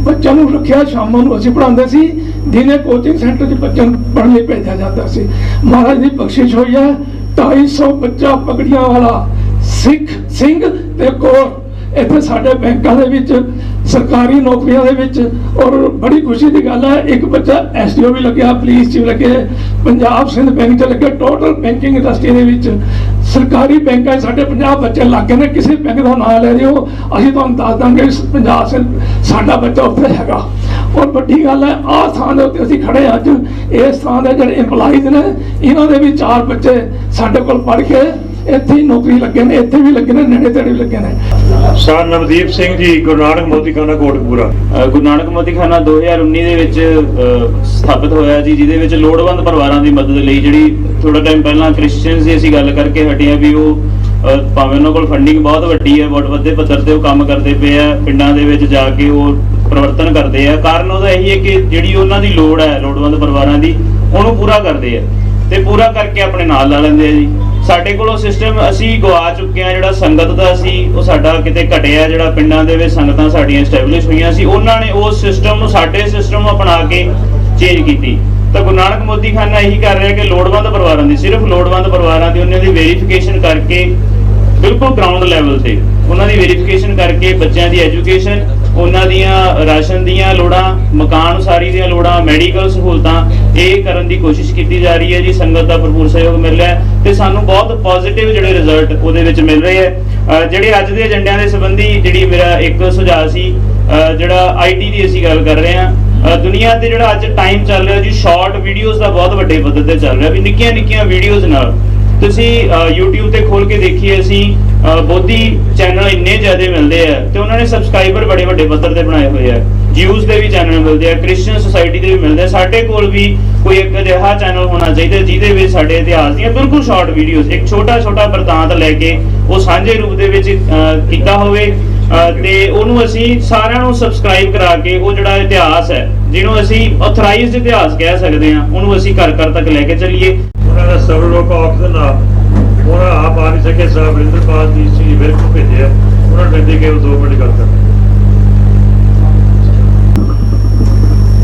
ਬੱਚਿਆਂ ਨੂੰ ਰੱਖਿਆ, ਸ਼ਾਮਾਂ ਨੂੰ ਅਸੀਂ ਪੜ੍ਹਾਉਂਦੇ ਸੀ। ਦਿਨੇ ਕੋਚਿੰਗ ਸੈਂਟਰ 'ਚ ਬੱਚਿਆਂ ਨੂੰ ਪੜ੍ਹਨ ਲਈ ਭੇਜਿਆ ਜਾਂਦਾ ਸੀ। ਮਹਾਰਾਜ ਦੀ ਬਖਸ਼ਿਸ਼ ਹੋਈ ਹੈ। 250 ਬੱਚਾ ਪਗੜੀਆਂ ਵਾਲਾ ਸਿੱਖ, ਸਿੰਘ ਤੇ ਕੋਰ ਇੱਥੇ ਸਾਡੇ ਬੈਂਕਾਂ ਦੇ ਵਿੱਚ ਸਰਕਾਰੀ ਨੌਕਰੀਆਂ ਦੇ ਵਿੱਚ। ਔਰ ਬੜੀ ਖੁਸ਼ੀ ਦੀ ਗੱਲ ਹੈ, ਇੱਕ ਬੱਚਾ ਐਸਡੀਓ ਵੀ ਲੱਗਿਆ ਪੁਲਿਸ 'ਚ ਵੀ ਲੱਗੇ ਪੰਜਾਬ ਸਿੰਧ ਬੈਂਕ 'ਚ ਲੱਗੇ ਟੋਟਲ ਬੈਂਕਿੰਗ ਇੰਡਸਟਰੀ ਦੇ ਵਿੱਚ। ਸਰਕਾਰੀ ਬੈਂਕਾਂ 'ਚ ਸਾਡੇ 50 ਬੱਚੇ ਲੱਗ ਗਏ ਨੇ, ਕਿਸੇ ਬੈਂਕ ਦਾ ਨਾਮ ਲੈ ਦਿਓ। ਅਸੀਂ ਤੁਹਾਨੂੰ ਦੱਸ ਦਾਂਗੇ, ਪੰਜਾਬ ਸਿੰਧ ਸਾਡਾ ਬੱਚਾ ਉੱਥੇ ਹੈਗਾ। ਔਰ ਵੱਡੀ ਗੱਲ ਹੈ, ਆਹ ਥਾਂ ਦੇ ਉੱਤੇ ਅਸੀਂ ਖੜੇ ਹਾਂ ਅੱਜ। ਇਸ ਥਾਂ ਦੇ ਜਿਹੜੇ EMPLOYEES ਨੇ, ਇਹਨਾਂ ਦੇ ਵੀ ਚਾਰ ਬੱਚੇ ਸਾਡੇ ਕੋਲ ਪੜ੍ਹ ਕੇ ਇੱਥੇ ਹੀ ਨੌਕਰੀ ਲੱਗੇ ਨੇ ਇੱਥੇ ਵੀ ਲੱਗੇ ਨੇ ਨੇੜੇ ਤੇੜੇ ਵੀ ਲੱਗੇ ਨੇ। ਸਰ ਨਵਦੀਪ ਸਿੰਘ ਜੀ ਗੁਰੂ ਨਾਨਕ ਮੋਦੀਖਾਨਾ ਕੋਟਕਪੂਰਾ। ਅ, ਗੁਰੂ ਨਾਨਕ ਮੋਦੀਖਾਨਾ 2019 ਦੇ ਵਿੱਚ ਸਥਾਪਿਤ ਹੋਇਆ ਜੀ ਜਿਹਦੇ ਵਿੱਚ ਲੋੜਵੰਦ ਪਰਿਵਾਰਾਂ ਦੀ ਮਦਦ ਲਈ ਜਿਹੜੀ ਥੋੜਾ ਟਾਈਮ ਪਹਿਲਾਂ ਕ੍ਰਿਸਚੀਅਨਸ ਦੀ ਅਸੀਂ ਗੱਲ ਕਰਕੇ ਹਟੀਆਂ ਵੀ ਉਹ ਭਾਵੇਂ ਉਹਨਾਂ ਕੋਲ ਫੰਡਿੰਗ ਬਹੁਤ ਵੱਡੀ ਹੈ ਬਹੁਤ ਵੱਡੇ ਪੱਧਰ ਤੇ ਉਹ ਕੰਮ ਕਰਦੇ ਪਏ ਆ ਪਿੰਡਾਂ ਦੇ ਵਿੱਚ ਜਾ ਕੇ ਉਹ ਪਰਿਵਰਤਨ ਕਰਦੇ ਆ। ਕਾਰਨ ਉਹਦਾ ਇਹੀ ਹੈ ਕਿ ਜਿਹੜੀ ਉਹਨਾਂ ਦੀ ਲੋੜ ਹੈ ਲੋੜਵੰਦ ਪਰਿਵਾਰਾਂ ਦੀ ਉਹਨੂੰ ਪੂਰਾ ਕਰਦੇ ਆ। ਤੇ ਪੂਰਾ ਕਰਕੇ ਆਪਣੇ ਨਾਲ ਲਾ ਲੈਂਦੇ ਆ ਜੀ। ਸਾਡੇ ਕੋਲ ਉਹ ਸਿਸਟਮ ਅਸੀਂ ਗਵਾ ਚੁੱਕੇ ਆ ਜਿਹੜਾ ਸੰਗਤ ਦਾ ਸੀ, ਉਹ ਸਾਡਾ ਕਿਤੇ ਘਟਿਆ ਜਿਹੜਾ ਪਿੰਡਾਂ ਦੇ ਵਿੱਚ ਸੰਗਤਾਂ ਸਾਡੀਆਂ ਐਸਟੈਬਲਿਸ਼ ਹੋਈਆਂ ਸੀ, ਉਹਨਾਂ ਨੇ ਉਸ ਸਿਸਟਮ ਨੂੰ, ਸਾਡੇ ਸਿਸਟਮ ਨੂੰ ਅਪਣਾ ਕੇ ਚੇਂਜ ਕੀਤੀ। ਤਾਂ ਗੁਰੂ ਨਾਨਕ ਮੋਦੀ ਖਾਨਾ ਇਹੀ ਕਰ ਰਿਹਾ ਕਿ ਲੋੜਵੰਦ ਪਰਿਵਾਰਾਂ ਦੀ, ਸਿਰਫ ਲੋੜਵੰਦ ਪਰਿਵਾਰਾਂ ਦੀ, ਉਹਨਾਂ ਦੀ ਵੈਰੀਫਿਕੇਸ਼ਨ ਕਰਕੇ ਬਿਲਕੁਲ ਗਰਾਊਂਡ ਲੈਵਲ ਤੇ, ਉਹਨਾਂ ਦੀ ਵੈਰੀਫਿਕੇਸ਼ਨ ਕਰਕੇ ਬੱਚਿਆਂ ਦੀ ਐਜੂਕੇਸ਼ਨ ਉਹਨਾਂ ਦੀਆਂ ਰਾਸ਼ਨ ਦੀਆਂ ਲੋੜਾਂ, ਮਕਾਨ ਉਸਾਰੀ ਦੀਆਂ ਲੋੜਾਂ ਮੈਡੀਕਲ ਸਹੂਲਤਾਂ, ਇਹ ਕਰਨ ਦੀ ਕੋਸ਼ਿਸ਼ ਕੀਤੀ ਜਾ ਰਹੀ ਹੈ ਜੀ। ਸੰਗਤ ਦਾ ਭਰਪੂਰ ਸਹਿਯੋਗ ਮਿਲ ਰਿਹਾ ਹੈ ਤੇ ਸਾਨੂੰ ਬਹੁਤ ਪੋਜ਼ਿਟਿਵ ਜਿਹੜੇ ਰਿਜ਼ਲਟ ਉਹਦੇ ਵਿੱਚ ਮਿਲ ਰਹੇ ਹੈ। ਜਿਹੜੇ ਅੱਜ ਦੇ ਏਜੰਡਿਆਂ ਦੇ ਸੰਬੰਧੀ ਜਿਹੜੀ ਮੇਰਾ ਇੱਕ ਸੁਝਾਅ ਸੀ, ਅਹ ਜਿਹੜਾ ਆਈਟੀ ਦੀ ਅਸੀਂ ਗੱਲ ਕਰ ਰਹੇ ਹਾਂ, ਅਹ ਦੁਨੀਆ ਤੇ ਜਿਹੜਾ ਅੱਜ ਟਾਈਮ ਚੱਲ ਰਿਹਾ ਜੀ ਸ਼ਾਰਟ ਵੀਡੀਓਜ਼ ਦਾ ਬਹੁਤ ਵੱਡੇ ਪੱਧਰ ਤੇ ਚੱਲ ਰਿਹਾ ਵੀ ਨਿੱਕੀਆਂ ਨਿੱਕੀਆਂ ਵੀਡੀਓਜ਼ ਨਾਲ। ਤੁਸੀਂ YouTube ਤੇ ਖੋਲ ਕੇ ਦੇਖੀਏ ਅਸੀਂ ਬੋਧੀ ਚੈਨਲ ਇੰਨੇ ਜ਼ਿਆਦਾ ਮਿਲਦੇ ਆ ਤੇ ਉਹਨਾਂ ਨੇ ਸਬਸਕ੍ਰਾਈਬਰ ਬੜੇ ਵੱਡੇ ਪੱਧਰ ਤੇ ਬਣਾਏ ਹੋਏ ਆ। ਜਿਊਜ਼ ਦੇ ਵੀ ਚੈਨਲ ਮਿਲਦੇ ਆ ਕ੍ਰਿਸਚੀਅਨ ਸੁਸਾਇਟੀ ਦੇ ਵੀ ਮਿਲਦੇ ਆ। ਸਾਡੇ ਕੋਲ ਵੀ ਕੋਈ ਇੱਕ ਅਜਿਹਾ ਚੈਨਲ ਹੋਣਾ ਚਾਹੀਦਾ ਜਿਹਦੇ ਵਿੱਚ ਸਾਡੇ ਇਤਿਹਾਸ ਦੀਆਂ ਬਿਲਕੁਲ ਸ਼ਾਰਟ ਵੀਡੀਓਜ਼ ਇੱਕ ਛੋਟਾ ਛੋਟਾ ਬਰਤਾਂਤ ਲੈ ਕੇ ਉਹ ਸਾਂਝੇ ਰੂਪ ਦੇ ਵਿੱਚ ਕੀਤਾ ਹੋਵੇ। ਤੇ ਉਹਨੂੰ ਅਸੀਂ ਸਾਰਿਆਂ ਨੂੰ ਸਬਸਕ੍ਰਾਈਬ ਕਰਾ ਕੇ ਉਹ ਜਿਹੜਾ ਇਤਿਹਾਸ ਹੈ, ਜਿਹਨੂੰ ਅਸੀਂ ਆਥੋਰਾਈਜ਼ਡ ਇਤਿਹਾਸ ਕਹਿ ਸਕਦੇ ਹਾਂ, ਉਹਨੂੰ ਅਸੀਂ ਘਰ ਘਰ ਤੱਕ ਲੈ ਕੇ ਚੱਲੀਏ। ਉਹਨਾਂ ਦਾ ਸਭ ਆਕਸੀਜਨ ਆ ਉਹਨਾਂ ਆਪ ਆ ਨਹੀਂ ਸਕੇ ਸਾਹਿਬ ਰਿੰਦਰਪਾਲ ਜੀ ਸੀ ਬਿਲਕੁਲ ਭੇਜਿਆ ਉਹਨਾਂ ਨੇ ਕਹਿੰਦੇ ਕਿ ਉਹ ਦੋ ਮਿੰਟ ਗੱਲ ਕਰ।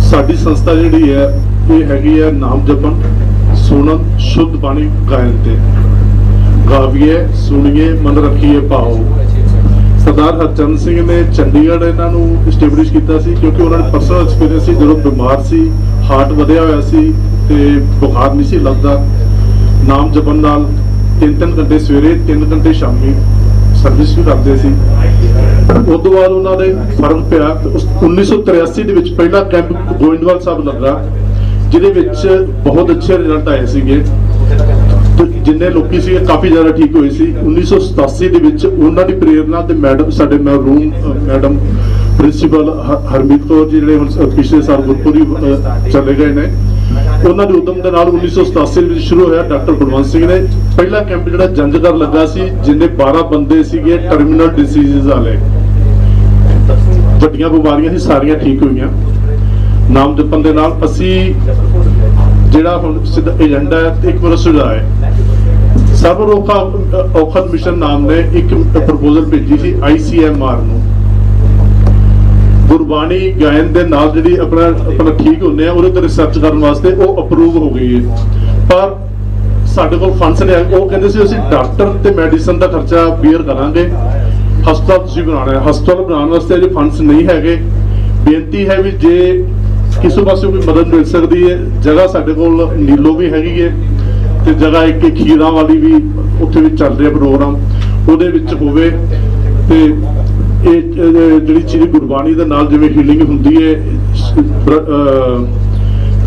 ਸਾਡੀ ਸੰਸਥਾ ਜਿਹੜੀ ਹੈ, ਇਹ ਹੈਗੀ ਹੈ ਨਾਮ ਜਪਨ ਸੁਣਨ, ਸ਼ੁੱਧ ਬਾਣੀ ਗਾਇਨ ਤੇ। ਗਾਵੀਏ, ਸੁਣੀਏ, ਮਨ ਰੱਖੀਏ ਭਾਓ ਸਰਦਾਰ ਹਰਚੰਦ ਸਿੰਘ ਨੇ ਚੰਡੀਗੜ੍ਹ ਇਹਨਾਂ ਨੂੰ ਐਸਟੈਬਲਿਸ਼ ਕੀਤਾ ਸੀ, ਕਿਉਂਕਿ ਉਹਨਾਂ ਨੇ ਪਰਸਨਲ ਐਕਸਪੀਰੀਅੰਸ ਸੀ, ਜਦੋਂ ਬਿਮਾਰ ਸੀ ਹਾਰਟ ਵਧਿਆ ਹੋਇਆ ਸੀ ਤੇ ਬੁਖਾਰ ਨਹੀਂ ਸੀ ਲੱਗਦਾ। ਨਾਮ ਜਪਨ ਨਾਲ ਤਿੰਨ ਤਿੰਨ ਘੰਟੇ ਸਵੇਰੇ, ਤਿੰਨ ਘੰਟੇ ਸ਼ਾਮੀ ਸਰਵਿਸ ਵੀ ਕਰਦੇ ਸੀ। ਉਸ ਤੋਂ ਬਾਅਦ ਉਹਨਾਂ ਦੇ ਫ਼ਰਕ ਪਿਆ 1983 ਦੇ ਵਿੱਚ ਪਹਿਲਾ ਕੈਂਪ ਗੋਇੰਦਵਾਲ ਸਾਹਿਬ ਲੱਗਾ, ਜਿਹਦੇ ਵਿੱਚ ਬਹੁਤ ਅੱਛੇ ਰਿਜ਼ਲਟ ਆਏ ਸੀਗੇ। ਜਿੰਨੇ ਲੋਕੀ ਸੀ ਕਾਫੀ ਜ਼ਿਆਦਾ ਠੀਕ ਹੋਏ ਸੀ। 1987 ਦੇ ਵਿੱਚ ਉਹਨਾਂ ਦੀ ਪ੍ਰੇਰਣਾ ਤੇ ਮੈਡਮ, ਸਾਡੇ ਮਹਿਰੂਮ ਮੈਡਮ ਪ੍ਰਿੰਸੀਪਲ ਹਰਮੀਤ ਕੌਰ ਜੀ ਜਿਹੜੇ ਹੁਣ ਪਿਛਲੇ ਸਾਲ ਗੁਰਪੁਰੀ ਚਲੇ ਗਏ ਨੇ ਉਹਨਾਂ ਦੇ ਉਦਮ ਦੇ ਨਾਲ 1987 ਵਿੱਚ ਸ਼ੁਰੂ ਹੋਇਆ ਡਾਕਟਰ ਗੁਰਵੰਤ ਸਿੰਘ ਨੇ। ਪਹਿਲਾ ਕੈਂਪ ਜਿਹੜਾ ਜੰਜਗਰ ਲੱਗਾ ਸੀ, ਜਿੰਨੇ 12 ਬੰਦੇ ਸੀਗੇ ਟਰਮੀਨਲ ਡਿਸੀਜ਼ਸ ਵਾਲੇ। ਵੱਡੀਆਂ ਬਿਮਾਰੀਆਂ ਸੀ, ਸਾਰੀਆਂ ਠੀਕ ਹੋਈਆਂ। ਨਾਮ ਜਪਣ ਦੇ ਨਾਲ ਅਸੀਂ ਜਿਹੜਾ ਹੁਣ ਸਿੱਧਾ ਏਜੰਡਾ ਹੈ ਇੱਕ ਵਾਰ ਸੁਝਾਅ ਸਰਵ ਰੋਗਾ ਔਖਦ ਮਿਸ਼ਨ ਨਾਮ ਨੇ ਇੱਕ ਪ੍ਰਪੋਜ਼ਲ ਭੇਜੀ ਸੀ ਆਈਸੀਐਮਆਰ ਨੂੰ। ਗੁਰਬਾਣੀ ਗਾਇਨ ਦੇ ਨਾਲ ਜਿਹੜੀ ਆਪਣਾ ਆਪਣਾ ਠੀਕ ਹੁੰਦੇ ਆ, ਉਹਦੇ ਤੇ ਰਿਸਰਚ ਕਰਨ ਵਾਸਤੇ ਉਹ ਅਪਰੂਵ ਹੋ ਗਈ ਹੈ। ਪਰ ਸਾਡੇ ਕੋਲ ਫੰਡਸ ਨੇ, ਉਹ ਕਹਿੰਦੇ ਸੀ ਅਸੀਂ ਡਾਕਟਰ ਤੇ ਮੈਡੀਸਨ ਦਾ ਖਰਚਾ ਬੀਅਰ ਕਰਾਂਗੇ। ਹਸਪਤਾਲ ਤੁਸੀਂ ਬਣਾਉਣਾ ਹੈ। ਹਸਪਤਾਲ ਬਣਾਉਣ ਵਾਸਤੇ ਅਜੇ ਫੰਡਸ ਨਹੀਂ ਹੈਗੇ। ਬੇਨਤੀ ਹੈ ਵੀ ਜੇ ਕਿਸੇ ਪਾਸੇ ਕੋਈ ਮਦਦ ਮਿਲ ਸਕਦੀ ਹੈ, ਜਗ੍ਹਾ ਸਾਡੇ ਕੋਲ ਨੀਲੋ ਵੀ ਹੈਗੀ ਹੈ ਤੇ ਜਗ੍ਹਾ ਇੱਕ ਇੱਕ ਖੀਰਾਂ ਵਾਲੀ ਵੀ ਉੱਥੇ ਵੀ ਚੱਲ ਰਿਹਾ ਪ੍ਰੋਗਰਾਮ ਉਹਦੇ ਵਿੱਚ ਹੋਵੇ ਤੇ ਇਹ ਜਿਹੜੀ ਚੀਜ਼ ਗੁਰਬਾਣੀ ਦੇ ਨਾਲ ਜਿਵੇਂ ਹੀਲਿੰਗ ਹੁੰਦੀ ਹੈ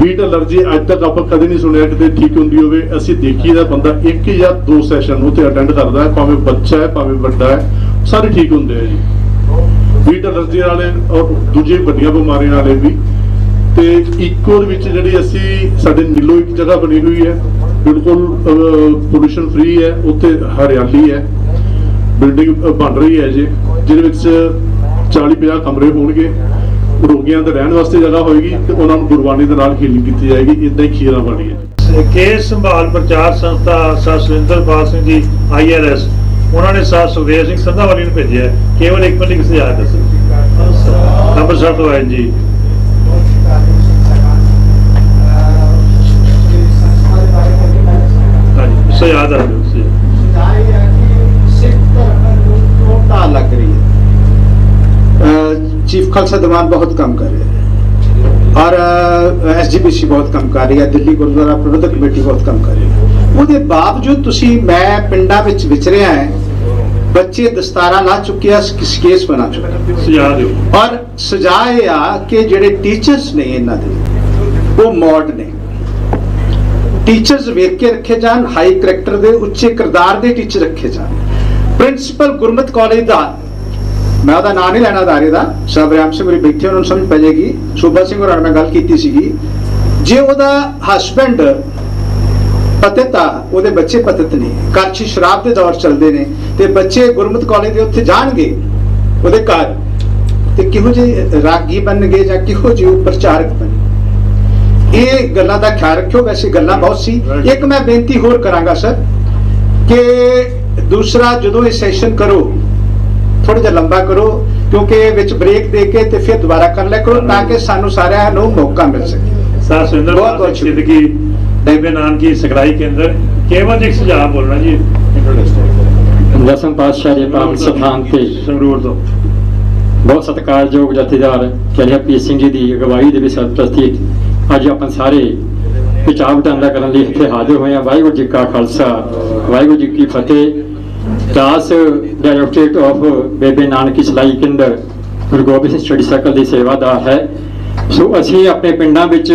ਵੀਟ ਅਲਰਜੀ ਅੱਜ ਤੱਕ ਆਪਾਂ ਕਦੇ ਨਹੀਂ ਸੁਣਿਆ ਕਿਤੇ ਠੀਕ ਹੁੰਦੀ ਹੋਵੇ। ਅਸੀਂ ਦੇਖੀਦਾ ਬੰਦਾ ਇੱਕ ਜਾਂ ਦੋ ਸੈਸ਼ਨ ਉੱਥੇ ਅਟੈਂਡ ਕਰਦਾ ਹੈ, ਭਾਵੇਂ ਬੱਚਾ ਹੈ, ਭਾਵੇਂ ਵੱਡਾ ਹੈ, ਸਾਰੇ ਠੀਕ ਹੁੰਦੇ ਆ ਜੀ। ਵੀਟ ਅਲਰਜੀ ਵਾਲੇ ਔਰ ਦੂਜੇ ਵੱਡੀਆਂ ਬਿਮਾਰੀਆਂ ਵਾਲੇ ਵੀ। ਤੇ ਇੱਕੋ ਦੇ ਵਿੱਚ ਜਿਹੜੀ ਅਸੀਂ, ਸਾਡੇ ਨੀਲੋ ਇੱਕ ਜਗ੍ਹਾ ਬਣੀ ਹੋਈ ਹੈ, ਬਿਲਕੁਲ ਪੋਲੂਸ਼ਨ ਫ੍ਰੀ ਹੈ, ਉੱਥੇ ਹਰਿਆਲੀ ਹੈ। ਬਿਲਡਿੰਗ ਬਣ ਰਹੀ ਹੈ ਜੀ, ਜਿਹਦੇ ਵਿੱਚ 40 50 ਕਮਰੇ ਹੋਣਗੇ। ਰੋਗੀਆਂ ਦੇ ਰਹਿਣ ਵਾਸਤੇ ਜਗ੍ਹਾ ਹੋਏਗੀ ਤੇ ਉਹਨਾਂ ਨੂੰ ਗੁਰਬਾਣੀ ਦੇ ਨਾਲ ਹੀਲਿੰਗ ਕੀਤੀ ਜਾਏਗੀ। ਇਦਾਂ ਹੀ ਖੀਰਾਂ ਬਣੀ ਹੈ ਕੇਸ ਸੰਭਾਲ ਪ੍ਰਚਾਰ ਸੰਸਥਾ ਸਰ ਸੁਰਿੰਦਰਪਾਲ ਸਿੰਘ ਜੀ ਆਈਆਰਐਸ ਉਹਨਾਂ ਨੇ ਸਰ ਸੁਖਦੇਵ ਸਿੰਘ ਸੰਧਾਵਾਲੀ ਨੂੰ ਭੇਜਿਆ ਕੇਵਲ ਇੱਕ ਮਿੰਟ, ਇੱਕ ਸੁਝਾਅ ਦੱਸੋ। ਅੰਮ੍ਰਿਤਸਰ ਤੋਂ ਆਏ ਜੀ। ਹਾਂਜੀ, ਸੁਝਾਅ ਦੱਸ ਦਿਓ ਸੁਝਾਅ। ਢਾਲ ਲੱਗ ਰਹੀ है चीफ खालसा दीवान बहुत कम कर रहे हैं और एस जी पी सी बहुत कम कर ਰਹੀ ਹੈ ਦਿੱਲੀ ਗੁਰਦੁਆਰਾ ਪ੍ਰਬੰਧਕ ਕਮੇਟੀ ਬਹੁਤ ਕੰਮ ਕਰ ਰਹੀ ਹੈ ਉਹਦੇ ਬਾਵਜੂਦ ਤੁਸੀਂ ਮੈਂ ਪਿੰਡਾਂ ਵਿੱਚ ਵਿਚਰਿਆ ਹੈ ਬੱਚੇ ਦਸਤਾਰਾਂ ਲਾ ਚੁੱਕੇ ਆ ਕਿਸ ਕੇਸ ਬਣਾ ਚੁੱਕੇ ਸੁਝਾਅ ਦਿਓ ਔਰ ਸੁਝਾਅ ਇਹ ਆ ਕਿ ਜਿਹੜੇ ਟੀਚਰਸ ਨੇ ਇਹਨਾਂ ਦੇ ਉਹ ਮੌਡ ਨੇ ਟੀਚਰਸ ਵੇਖ ਕੇ ਰੱਖੇ ਜਾਣ ਹਾਈ ਕਰੈਕਟਰ ਦੇ ਉੱਚੇ ਕਿਰਦਾਰ ਦੇ ਟੀਚਰ ਰੱਖੇ ਜਾਣ ਪ੍ਰਿੰਸੀਪਲ ਗੁਰਮਤ ਕਾਲਜ ਦਾ ਮੈਂ ਉਹਦਾ ਨਾਂ ਨਹੀਂ ਲੈਣਾ ਅਦਾਰੇ ਦਾ। ਸਬਰਾਮ ਸਿੰਘ ਹੋਰੀ ਬੈਠੇ ਉਹਨਾਂ ਨੂੰ ਸਮਝ ਪੈ ਜਾਏਗੀ। ਸੂਬਾ ਸਿੰਘ ਹੋਰਾਂ ਨਾਲ ਗੱਲ ਕੀਤੀ ਸੀਗੀ। ਜੇ ਉਹਦਾ ਹਸਬੰਡ ਪਤਿਤ ਉਹਦੇ ਬੱਚੇ ਪਤਿਤ ਨੇ ਘਰ 'ਚ ਸ਼ਰਾਬ ਦੇ ਦੌਰ ਚੱਲਦੇ ਨੇ ਤੇ ਬੱਚੇ ਗੁਰਮਤ ਕਾਲਜ ਦੇ ਉੱਥੇ ਜਾਣਗੇ ਉਹਦੇ ਘਰ ਤੇ ਕਿਹੋ ਜਿਹੇ ਰਾਗੀ ਬਣਨਗੇ ਜਾਂ ਕਿਹੋ ਜਿਹੇ ਪ੍ਰਚਾਰਕ ਬਣ ਇਹ ਗੱਲਾਂ ਦਾ ਖਿਆਲ ਰੱਖਿਓ ਵੈਸੇ ਗੱਲਾਂ ਬਹੁਤ ਸੀ। ਇੱਕ ਮੈਂ ਬੇਨਤੀ ਹੋਰ ਕਰਾਂਗਾ ਸਰ ਕਿ ਦੂਸਰਾ ਜਦੋਂ ਇਹ ਸੈਸ਼ਨ ਕਰੋ ਥੋੜਾ ਜਿਹਾ ਲੰਬਾ ਕਰੋ ਕਿਉਂਕਿ ਵਿੱਚ ਬ੍ਰੇਕ ਦੇ ਕੇ ਤੇ ਫਿਰ ਦੁਬਾਰਾ ਕਰ ਲਿਆ ਕਰੋ ਤਾਂ ਕਿ ਸਾਨੂੰ ਸਾਰਿਆਂ ਨੂੰ ਮੌਕਾ ਮਿਲ ਸਕੇ। ਸਰ ਸੁਰਿੰਦਰਪਾਲ ਸਿੰਘ ਸਿੱਧਕੀ ਦੇਵੇ ਨਾਨਕੀ ਸਿਖਲਾਈ ਕੇਂਦਰ ਕੇਵਲ ਇੱਕ ਸੁਝਾਅ ਬੋਲਣਾ ਜੀ? ਇੰਟਰੋਡਕਸ਼ਨ ਦਸਮ ਪਾਤਸ਼ਾਹ ਦੇ ਪਾਵਨ ਸਥਾਨ ਤੇ ਸੰਗਰੂਰ ਤੋਂ। ਬਹੁਤ ਸਤਿਕਾਰਯੋਗ ਜਥੇਦਾਰ ਚਰਿਆ ਪੀ ਸਿੰਘ ਜੀ ਦੀ ਅਗਵਾਈ ਦੇ ਵਿੱਚ ਸਰਪ੍ਰਸਤੀ ਅੱਜ ਆਪਾਂ ਸਾਰੇ ਵਿਚਾਰ ਵਟਾਂਦਰਾ ਕਰਨ ਲਈ ਇੱਥੇ ਹਾਜ਼ਰ ਹੋਏ ਹਾਂ। ਵਾਹਿਗੁਰੂ ਜੀ ਕਾ ਖਾਲਸਾ ਵਾਹਿਗੁਰੂ ਜੀ ਕੀ ਫਤਿਹ। ਦਾਸ ਡਾਇਰੈਕਟਰੇਟ ਆਫ ਬੇਬੇ ਨਾਨਕੀ ਸਿਲਾਈ ਕੇਂਦਰ ਗੁਰੂ ਗੋਬਿੰਦ ਸਿੰਘ ਸਟੱਡੀ ਸਰਕਲ ਦੀ ਸੇਵਾਦਾਰ ਹੈ। ਸੋ ਅਸੀਂ ਆਪਣੇ ਪਿੰਡਾਂ ਵਿੱਚ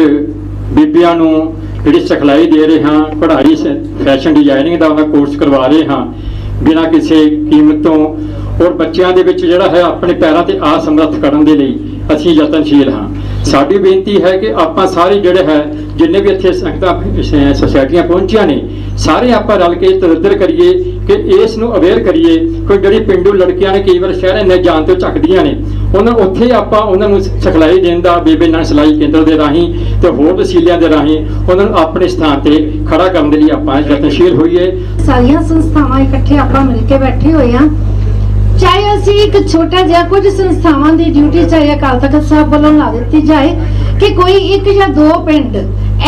ਬੀਬੀਆਂ ਨੂੰ ਜਿਹੜੀ ਸਿਖਲਾਈ ਦੇ ਰਹੇ ਹਾਂ ਕਢਾਈ ਫੈਸ਼ਨ ਡਿਜ਼ਾਈਨਿੰਗ ਦਾ ਉਹਦਾ ਕੋਰਸ ਕਰਵਾ ਰਹੇ ਹਾਂ, ਬਿਨਾਂ ਕਿਸੇ ਕੀਮਤ ਤੋਂ। ਔਰ ਬੱਚਿਆਂ ਦੇ ਵਿੱਚ ਜਿਹੜਾ ਹੈ, ਆਪਣੇ ਪੈਰਾਂ ਤੇ ਆ ਸਮਰੱਥ ਕਰਨ ਦੇ ਲਈ ਅਸੀਂ ਯਤਨਸ਼ੀਲ ਹਾਂ। ਸਾਡੀ ਬੇਨਤੀ ਹੈ ਕਿ ਆਪਾਂ ਸਾਰੇ ਜਿਹੜੇ ਹੈ, ਜਿੰਨੇ ਵੀ ਇੱਥੇ ਸੰਗਤਾਂ ਸੁਸਾਇਟੀਆਂ ਪਹੁੰਚੀਆਂ ਨੇ, ਸਾਰੇ ਆਪਾਂ ਰਲ ਕੇ ਤਦੱਦਰ ਕਰੀਏ ਕਿ ਇਸ ਨੂੰ ਅਵੇਅਰ ਕਰੀਏ ਕੋਈ ਜਿਹੜੀ ਪਿੰਡੂ ਲੜਕੀਆਂ ਨੇ ਕਈ ਵਾਰ ਸ਼ਹਿਰਾਂ ਨੇ ਜਾਣ ਤੋਂ ਝੱਕਦੀਆਂ ਨੇ। ਉਹਨਾਂ ਉੱਥੇ ਆਪਾਂ ਉਹਨਾਂ ਨੂੰ ਸਿਖਲਾਈ ਦੇਣ ਦਾ, ਬੇਬੇ ਨਾਲ ਸਿਲਾਈ ਕੇਂਦਰ ਦੇ ਰਾਹੀਂ ਤੇ ਹੋਰ ਵਸੀਲਿਆਂ ਦੇ ਰਾਹੀਂ ਉਹਨਾਂ ਨੂੰ ਆਪਣੇ ਸਥਾਨ ਤੇ ਖੜਾ ਕਰਨ ਦੇ ਲਈ ਆਪਾਂ ਯਤਨਸ਼ੀਲ ਹੋਈਏ। ਸਾਰੀਆਂ ਸੰਸਥਾਵਾਂ ਇਕੱਠੇ ਆਪਾਂ ਮਿਲ ਕੇ ਬੈਠੇ ਹੋਏ ਆ ਚਾਹੇ ਅਸੀਂ ਇੱਕ ਛੋਟਾ ਜਿਹਾ ਕੁਝ ਸੰਸਥਾਵਾਂ ਦੀ ਡਿਊਟੀ ਚਾਹੇ ਅਕਾਲ ਤਖਤ ਸਾਹਿਬ ਵੱਲੋਂ ਲਾ ਦਿੱਤੀ ਜਾਏ ਕਿ ਕੋਈ ਇੱਕ ਜਾਂ ਦੋ ਪਿੰਡ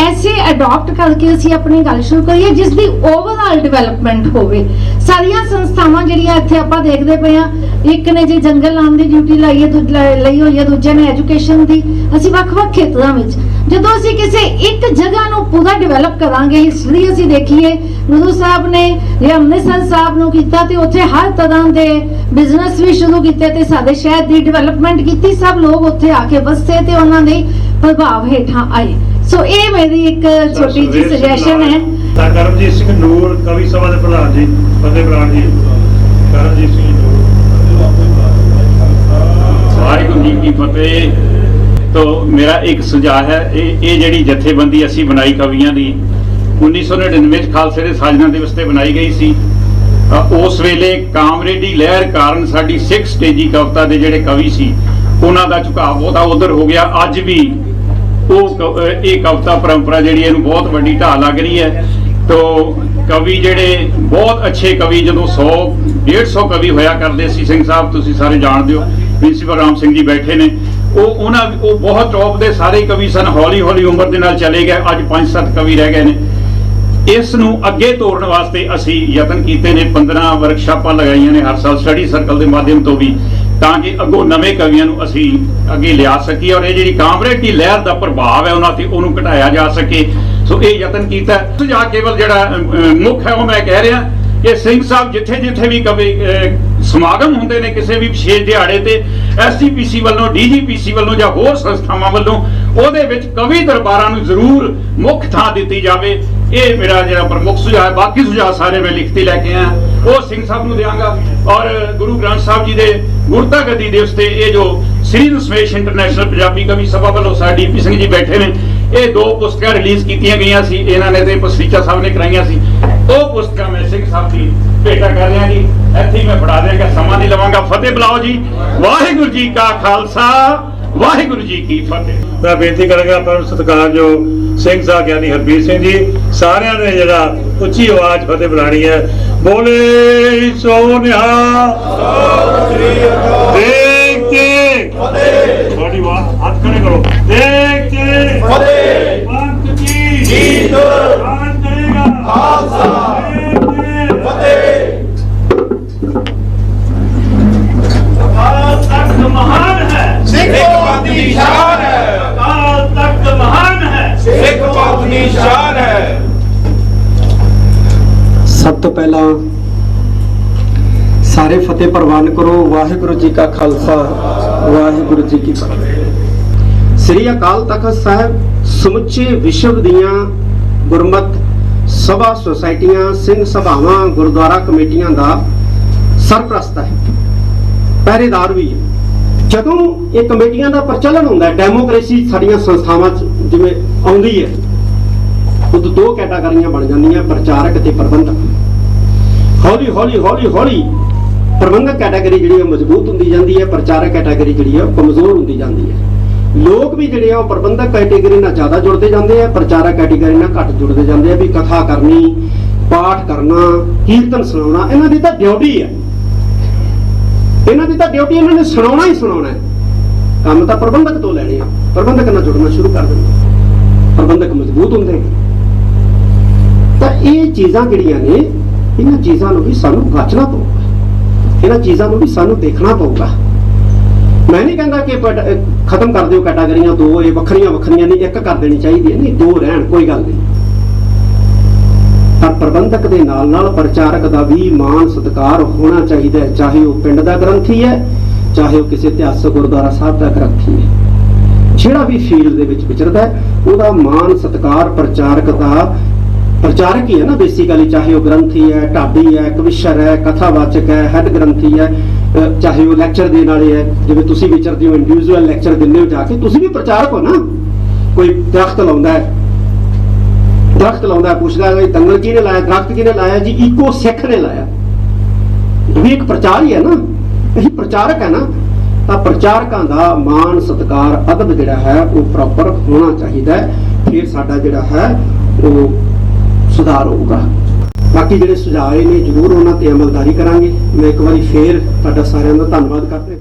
ਐਸੇ ਅਡਾਪਟ ਕਰਕੇ ਅਸੀਂ ਆਪਣੀ ਗੱਲ ਸ਼ੁਰੂ ਕਰੀਏ, ਜਿਸ ਦੀ ਓਵਰਆਲ ਡਿਵੈਲਪਮੈਂਟ ਹੋਵੇ। ਸਾਰੀਆਂ ਸੰਸਥਾਵਾਂ ਜਿਹੜੀਆਂ ਇੱਥੇ ਆਪਾਂ ਦੇਖਦੇ ਪਏ ਆ ਇੱਕ ਨੇ ਜੇ ਜੰਗਲ ਲਾਉਣ ਦੀ ਡਿਊਟੀ ਲਾਈ ਹੈ ਲਈ ਹੋਈ ਹੈ ਦੂਜੇ ਨੇ ਐਜੂਕੇਸ਼ਨ ਦੀ। ਅਸੀਂ ਵੱਖ-ਵੱਖ ਖੇਤਰਾਂ ਵਿੱਚ ਜਦੋਂ ਅਸੀਂ ਕਿਸੇ ਇੱਕ ਜਗ੍ਹਾ ਨੂੰ ਪੂਰਾ ਡਿਵੈਲਪ ਕਰਾਂਗੇ ਹਿਸਟਰੀ ਅਸੀਂ ਦੇਖੀਏ ਗੁਰੂ ਸਾਹਿਬ ਨੇ ਜਾਂ ਅੰਮ੍ਰਿਤਸਰ ਸਾਹਿਬ ਨੂੰ ਕੀਤਾ ਤੇ ਉੱਥੇ ਹਰ ਤਰ੍ਹਾਂ ਦੇ ਬਿਜ਼ਨਸ ਵੀ ਸ਼ੁਰੂ ਕੀਤੇ ਤੇ ਸਾਡੇ ਸ਼ਹਿਰ ਦੀ ਡਿਵੈਲਪਮੈਂਟ ਕੀਤੀ ਸਭ ਲੋਕ ਉੱਥੇ ਆ ਕੇ ਵਸੇ ਤੇ ਉਹਨਾਂ ਦੇ ਪ੍ਰਭਾਵ ਹੇਠਾਂ ਆਏ। ਸੋ ਇਹ ਮੇਰੀ ਇੱਕ ਛੋਟੀ ਜਿਹੀ ਸੁਜੈਸ਼ਨ ਹੈ। ਤਾਂ ਕਰਮਜੀਤ ਸਿੰਘ ਨੂਰ ਕਵੀ ਸਭਾ ਦੇ ਪ੍ਰਧਾਨ ਜੀ ਫਤਿਹ ਬਰਾੜ ਜੀ। ਕਰਮਜੀਤ ਸਿੰਘ ਨੂਰ। ਵਾਹਿਗੁਰੂ ਜੀ ਕੀ ਫਤਿਹ। ਤੋ ਮੇਰਾ ਇੱਕ ਸੁਝਾਅ ਹੈ, ਇਹ ਇਹ ਜਿਹੜੀ ਜਥੇਬੰਦੀ ਅਸੀਂ ਬਣਾਈ ਕਵੀਆਂ ਦੀ 1999 ਵਿੱਚ ਖਾਲਸੇ ਦੇ ਸਾਜਨਾ ਦਿਵਸ ਤੇ ਬਣਾਈ ਗਈ ਸੀ। ਉਸ ਵੇਲੇ ਕਾਮਰੇਡੀ ਲਹਿਰ ਕਾਰਨ ਸਾਡੀ ਸਿੱਖ ਸਟੇਜੀ ਕਵਿਤਾ ਦੇ ਜਿਹੜੇ ਕਵੀ ਸੀ, ਉਹਨਾਂ ਦਾ ਝੁਕਾਅ ਬਹੁਤਾ ਉਧਰ ਹੋ ਗਿਆ। ਅੱਜ ਵੀ ਉਹ ਕ- ਇਹ ਕਵਿਤਾ ਪਰੰਪਰਾ ਜਿਹੜੀ ਇਹਨੂੰ ਬਹੁਤ ਵੱਡੀ ਢਾਹ ਲੱਗ ਰਹੀ ਹੈ। ਤੋ ਕਵੀ ਜਿਹੜੇ ਬਹੁਤ ਅੱਛੇ ਕਵੀ, ਜਦੋਂ 100 150 ਕਵੀ ਹੋਇਆ ਕਰਦੇ ਸੀ, ਸਿੰਘ ਸਾਹਿਬ, ਤੁਸੀਂ ਸਾਰੇ ਜਾਣਦੇ ਹੋ, ਪ੍ਰਿੰਸੀਪਲ ਰਾਮ ਸਿੰਘ ਜੀ ਬੈਠੇ ਨੇ। ਉਹ ਉਹਨਾਂ ਉਹ ਬਹੁਤ ਟੌਪ ਦੇ ਸਾਰੇ ਕਵੀ ਸਨ ਹੌਲੀ ਹੌਲੀ ਉਮਰ ਦੇ ਨਾਲ ਚਲੇ ਗਏ, ਅੱਜ 5-7 ਕਵੀ ਰਹਿ ਗਏ ਨੇ। ਇਸ ਨੂੰ ਅੱਗੇ ਤੋਰਨ ਵਾਸਤੇ ਅਸੀਂ ਯਤਨ ਕੀਤੇ ਨੇ 15 ਵਰਕਸ਼ਾਪਾਂ ਲਗਾਈਆਂ ਨੇ ਹਰ ਸਾਲ ਸਟੱਡੀ ਸਰਕਲ ਦੇ ਮਾਧਿਅਮ ਤੋਂ ਵੀ, ਤਾਂ ਕਿ ਅੱਗੋਂ ਨਵੇਂ ਕਵੀਆਂ ਨੂੰ ਅਸੀਂ ਅੱਗੇ ਲਿਆ ਸਕੀਏ ਔਰ ਇਹ ਜਿਹੜੀ ਕਾਮਰੇਡੀ ਲਹਿਰ ਦਾ ਪ੍ਰਭਾਵ ਹੈ, ਉਹਨਾਂ ਤੇ ਉਹਨੂੰ ਘਟਾਇਆ ਜਾ ਸਕੇ। ਸੋ ਇਹ ਯਤਨ ਕੀਤਾ। ਸੁਝਾਅ ਕੇਵਲ ਜਿਹੜਾ ਮੁੱਖ ਹੈ, ਉਹ ਮੈਂ ਕਹਿ ਰਿਹਾ ਕਿ ਸਿੰਘ ਸਾਹਿਬ ਜਿੱਥੇ ਜਿੱਥੇ ਵੀ ਕਵੀ ਸਮਾਗਮ ਹੁੰਦੇ ਨੇ ਕਿਸੇ ਵੀ ਵਿਸ਼ੇਸ਼ ਦਿਹਾੜੇ ਤੇ ਐਸਜੀਪੀਸੀ ਵੱਲੋਂ ਡੀਜੀਪੀਸੀ ਵੱਲੋਂ ਜਾਂ ਹੋਰ ਸੰਸਥਾਵਾਂ ਵੱਲੋਂ, ਉਹਦੇ ਵਿੱਚ ਕਵੀ ਦਰਬਾਰਾਂ ਨੂੰ ਜ਼ਰੂਰ ਮੁੱਖ ਥਾਂ ਦਿੱਤੀ ਜਾਵੇ। ਇਹ ਮੇਰਾ ਜਿਹੜਾ ਪ੍ਰਮੁੱਖ ਸੁਝਾਅ ਹੈ, ਬਾਕੀ ਸੁਝਾਅ ਸਾਰੇ ਮੈਂ ਲਿਖਤੀ ਲੈ ਕੇ ਆਇਆ। ਉਹ ਸਿੰਘ ਸਾਹਿਬ ਨੂੰ ਦਿਆਂਗਾ ਔਰ ਗੁਰੂ ਗ੍ਰੰਥ ਸਾਹਿਬ ਜੀ ਦੇ ਗੁਰਤਾ ਗੱਦੀ ਦਿਵਸ ਤੇ ਇਹ ਜੋ ਸ੍ਰੀ ਦਸ਼ਮੇਸ਼ ਇੰਟਰਨੈਸ਼ਨਲ ਪੰਜਾਬੀ ਕਵੀ ਸਭਾ ਵੱਲੋਂ ਸਾਡੀ ਡੀਪੀ ਸਿੰਘ ਜੀ ਬੈਠੇ ਨੇ, ਇਹ ਦੋ ਪੁਸਤਕਾਂ ਰਿਲੀਜ਼ ਕੀਤੀਆਂ ਗਈਆਂ ਸੀ। ਇਹਨਾਂ ਨੇ ਤੇ ਪਸਰੀਚਾ ਸਾਹਿਬ ਨੇ ਕਰਾਈਆਂ ਸੀ। ਉਹ ਪੁਸਤਕਾਂ ਮੈਂ ਸਿੰਘ ਸਾਹਿਬ ਦੀ ਭੇਟਾ ਕਰ ਰਿਹਾ ਜੀ ਇੱਥੇ ਮੈਂ ਫੜਾ ਦਿਆਂਗਾ ਸਮਾਂ ਨਹੀਂ ਲਵਾਂਗਾ। ਫਤਿਹ ਬੁਲਾਓ ਜੀ। ਵਾਹਿਗੁਰੂ ਜੀ ਕਾ ਖਾਲਸਾ ਵਾਹਿਗੁਰੂ ਜੀ ਕੀ ਫਤਿਹ। ਮੈਂ ਬੇਨਤੀ ਕਰਾਂਗਾ ਆਪਾਂ ਨੂੰ ਸਤਿਕਾਰਯੋਗ ਸਿੰਘ ਸਾਹਿਬ ਗਿਆਨੀ ਹਰਬੀਰ ਸਿੰਘ ਜੀ ਸਾਰਿਆਂ ਨੇ ਜਿਹੜਾ ਉੱਚੀ ਆਵਾਜ਼ ਫਤਿਹ ਬੁਲਾਣੀ ਹੈ। ਬੋਲੇ ਸੋ ਨਿਹਾਲ। ਦੇਖ ਕੇ ਤੁਹਾਡੀ ਆਵਾਜ਼ ਹੱਥ ਖੜੇ ਕਰੋ। ਦੇਖ ਕੇ ਫਤਿਹ। ਪੰਥ ਕੀ ਜੀਤ। ਕਾਨ ਕਰੇਗਾ ਖਾਲਸਾ। ਪਹਿਲਾਂ ਸਾਰੇ ਫਤਿਹ ਪ੍ਰਵਾਨ ਕਰੋ, ਵਾਹਿਗੁਰੂ ਜੀ ਕਾ ਖਾਲਸਾ, ਵਾਹਿਗੁਰੂ ਜੀ ਕੀ ਫਤਿਹ। ਸ੍ਰੀ ਅਕਾਲ ਤਖਤ ਸਾਹਿਬ, ਸਮੁੱਚੇ ਵਿਸ਼ਵ ਦੀਆਂ ਗੁਰਮਤ ਸਭਾ ਸੁਸਾਇਟੀਆਂ, ਸਿੰਘ ਸਭਾਵਾਂ, ਗੁਰਦੁਆਰਾ ਕਮੇਟੀਆਂ ਦਾ ਸਰਪ੍ਰਸਤ ਹੈ। ਪਹਿਰੇਦਾਰ ਵੀ ਹੈ। ਜਦੋਂ ਇਹ ਕਮੇਟੀਆਂ ਦਾ ਪ੍ਰਚਲਨ ਹੁੰਦਾ ਹੈ, ਡੈਮੋਕ੍ਰੇਸੀ ਸਾਡੀਆਂ ਸੰਸਥਾਵਾਂ 'ਚ ਜਿਵੇਂ ਆਉਂਦੀ ਹੈ, ਉਦੋਂ ਦੋ ਕੈਟਾਗਰੀਆਂ ਬਣ ਜਾਂਦੀਆਂ, ਪ੍ਰਚਾਰਕ ਤੇ ਪ੍ਰਬੰਧਕ। ਹੌਲੀ ਹੌਲੀ ਹੌਲੀ ਹੌਲੀ ਪ੍ਰਬੰਧਕ ਕੈਟਾਗਰੀ ਜਿਹੜੀ ਉਹ ਮਜ਼ਬੂਤ ਹੁੰਦੀ ਜਾਂਦੀ ਹੈ, ਪ੍ਰਚਾਰਕ ਕੈਟਾਗਰੀ ਜਿਹੜੀ ਹੈ ਉਹ ਕਮਜ਼ੋਰ ਹੁੰਦੀ ਜਾਂਦੀ ਹੈ। ਲੋਕ ਵੀ ਜਿਹੜੇ ਆ ਉਹ ਪ੍ਰਬੰਧਕ ਕੈਟਾਗਰੀ ਨਾਲ ਜ਼ਿਆਦਾ ਜੁੜਦੇ ਜਾਂਦੇ ਆ, ਪ੍ਰਚਾਰਕ ਕੈਟਾਗਰੀ ਨਾਲ ਘੱਟ ਜੁੜਦੇ ਜਾਂਦੇ ਆ, ਵੀ ਕਥਾ ਕਰਨੀ, ਪਾਠ ਕਰਨਾ, ਕੀਰਤਨ ਸੁਣਾਉਣਾ, ਇਹਨਾਂ ਦੀ ਤਾਂ ਡਿਊਟੀ ਹੈ ਇਹਨਾਂ ਦੀ ਤਾਂ ਡਿਊਟੀ ਇਹਨਾਂ ਨੇ ਸੁਣਾਉਣਾ ਹੀ ਸੁਣਾਉਣਾ ਹੈ। ਕੰਮ ਤਾਂ ਪ੍ਰਬੰਧਕ ਤੋਂ ਲੈਣੇ ਆ। ਪ੍ਰਬੰਧਕ ਨਾਲ ਜੁੜਨਾ ਸ਼ੁਰੂ ਕਰ ਦਿੰਦੇ ਪ੍ਰਬੰਧਕ ਮਜ਼ਬੂਤ ਹੁੰਦੇ ਨੇ। ਤਾਂ ਇਹ ਚੀਜ਼ਾਂ ਜਿਹੜੀਆਂ ਨੇ ਇਹਨਾਂ ਚੀਜ਼ਾਂ ਨੂੰ ਵੀ ਸਾਨੂੰ ਗਾਚਣਾ ਪਊਗਾ। ਇਹਨਾਂ ਚੀਜ਼ਾਂ ਨੂੰ ਵੀ ਸਾਨੂੰ ਦੇਖਣਾ ਪਊਗਾ। ਮੈਂ ਨਹੀਂ ਕਹਿੰਦਾ ਕਿ ਖਤਮ ਕਰ ਦਿਓ ਕੈਟਾਗਰੀਆਂ ਦੋ, ਇਹ ਵੱਖਰੀਆਂ ਵੱਖਰੀਆਂ ਨਹੀਂ, ਇੱਕ ਕਰ ਦੇਣੀ ਚਾਹੀਦੀ ਹੈ। ਨਹੀਂ, ਦੋ ਰਹਿਣ, ਕੋਈ ਗੱਲ ਨਹੀਂ। ਪਰ ਪ੍ਰਬੰਧਕ ਦੇ ਨਾਲ ਨਾਲ ਪ੍ਰਚਾਰਕ ਦਾ ਵੀ ਮਾਣ ਸਤਿਕਾਰ ਹੋਣਾ ਚਾਹੀਦਾ ਹੈ, ਚਾਹੇ ਉਹ ਪਿੰਡ ਦਾ ਗ੍ਰੰਥੀ ਹੈ, ਚਾਹੇ ਉਹ ਕਿਸੇ ਇਤਿਹਾਸਕ ਗੁਰਦੁਆਰਾ ਸਾਹਿਬ ਦਾ ਗ੍ਰੰਥੀ ਹੈ। ਜਿਹੜਾ ਵੀ ਫੀਲਡ ਦੇ ਵਿੱਚ ਵਿਚਰਦਾ ਹੈ, ਉਹਦਾ ਮਾਣ ਸਤਿਕਾਰ ਪ੍ਰਚਾਰਕ ਦਾ ਪ੍ਰਚਾਰਕ ਹੀ ਹੈ ਨਾ ਬੇਸਿਕਲੀ ਚਾਹੇ ਉਹ ਗ੍ਰੰਥੀ ਹੈ ਢਾਡੀ ਹੈ ਕਵਿਸ਼ਰ ਹੈ, ਕਥਾਵਾਚਕ ਹੈ ਹੈਡ ਗ੍ਰੰਥੀ ਹੈ ਚਾਹੇ ਉਹ ਲੈਕਚਰ ਦੇਣ ਵਾਲੇ ਹੈ, ਜਿਵੇਂ ਤੁਸੀਂ ਵਿਚਰਦੇ ਹੋ ਇੰਡੀਵਿਜੂਅਲ ਲੈਕਚਰ ਦਿੰਦੇ ਹੋ ਜਾ ਕੇ, ਤੁਸੀਂ ਵੀ ਪ੍ਰਚਾਰਕ ਹੋ ਨਾ। ਕੋਈ ਦਰਖਤ ਲਾਉਂਦਾ ਹੈ, ਦਰਖਤ ਲਾਉਂਦਾ ਪੁੱਛਦਾ ਹੈ ਦੰਗਲ ਕਿਹਨੇ ਲਾਇਆ, ਦਰਖਤ ਕਿਹਨੇ ਲਾਇਆ? ਜੀ ਈਕੋ ਸਿੱਖ ਨੇ ਲਾਇਆ। ਵੀ ਇੱਕ ਪ੍ਰਚਾਰ ਹੀ ਹੈ ਨਾ। ਇਹ ਪ੍ਰਚਾਰਕ ਹੈ ਨਾ। ਤਾਂ ਪ੍ਰਚਾਰਕਾਂ ਦਾ ਮਾਣ, ਸਤਕਾਰ, ਅਦਬ ਜਿਹੜਾ ਹੈ, ਉਹ ਪ੍ਰੋਪਰ ਹੋਣਾ ਚਾਹੀਦਾ ਹੈ। ਫਿਰ ਸਾਡਾ ਜਿਹੜਾ ਹੈ, ਉਹ ਸੁਧਾਰ ਹੋਊਗਾ। ਬਾਕੀ ਜਿਹੜੇ ਸੁਝਾਅ ਨੇ, ਜ਼ਰੂਰ ਉਹਨਾਂ ਤੇ ਅਮਲਦਾਰੀ ਕਰਾਂਗੇ। ਮੈਂ ਇੱਕ ਵਾਰੀ ਫੇਰ ਤੁਹਾਡਾ ਸਾਰਿਆਂ ਦਾ ਧੰਨਵਾਦ ਕਰਦਾ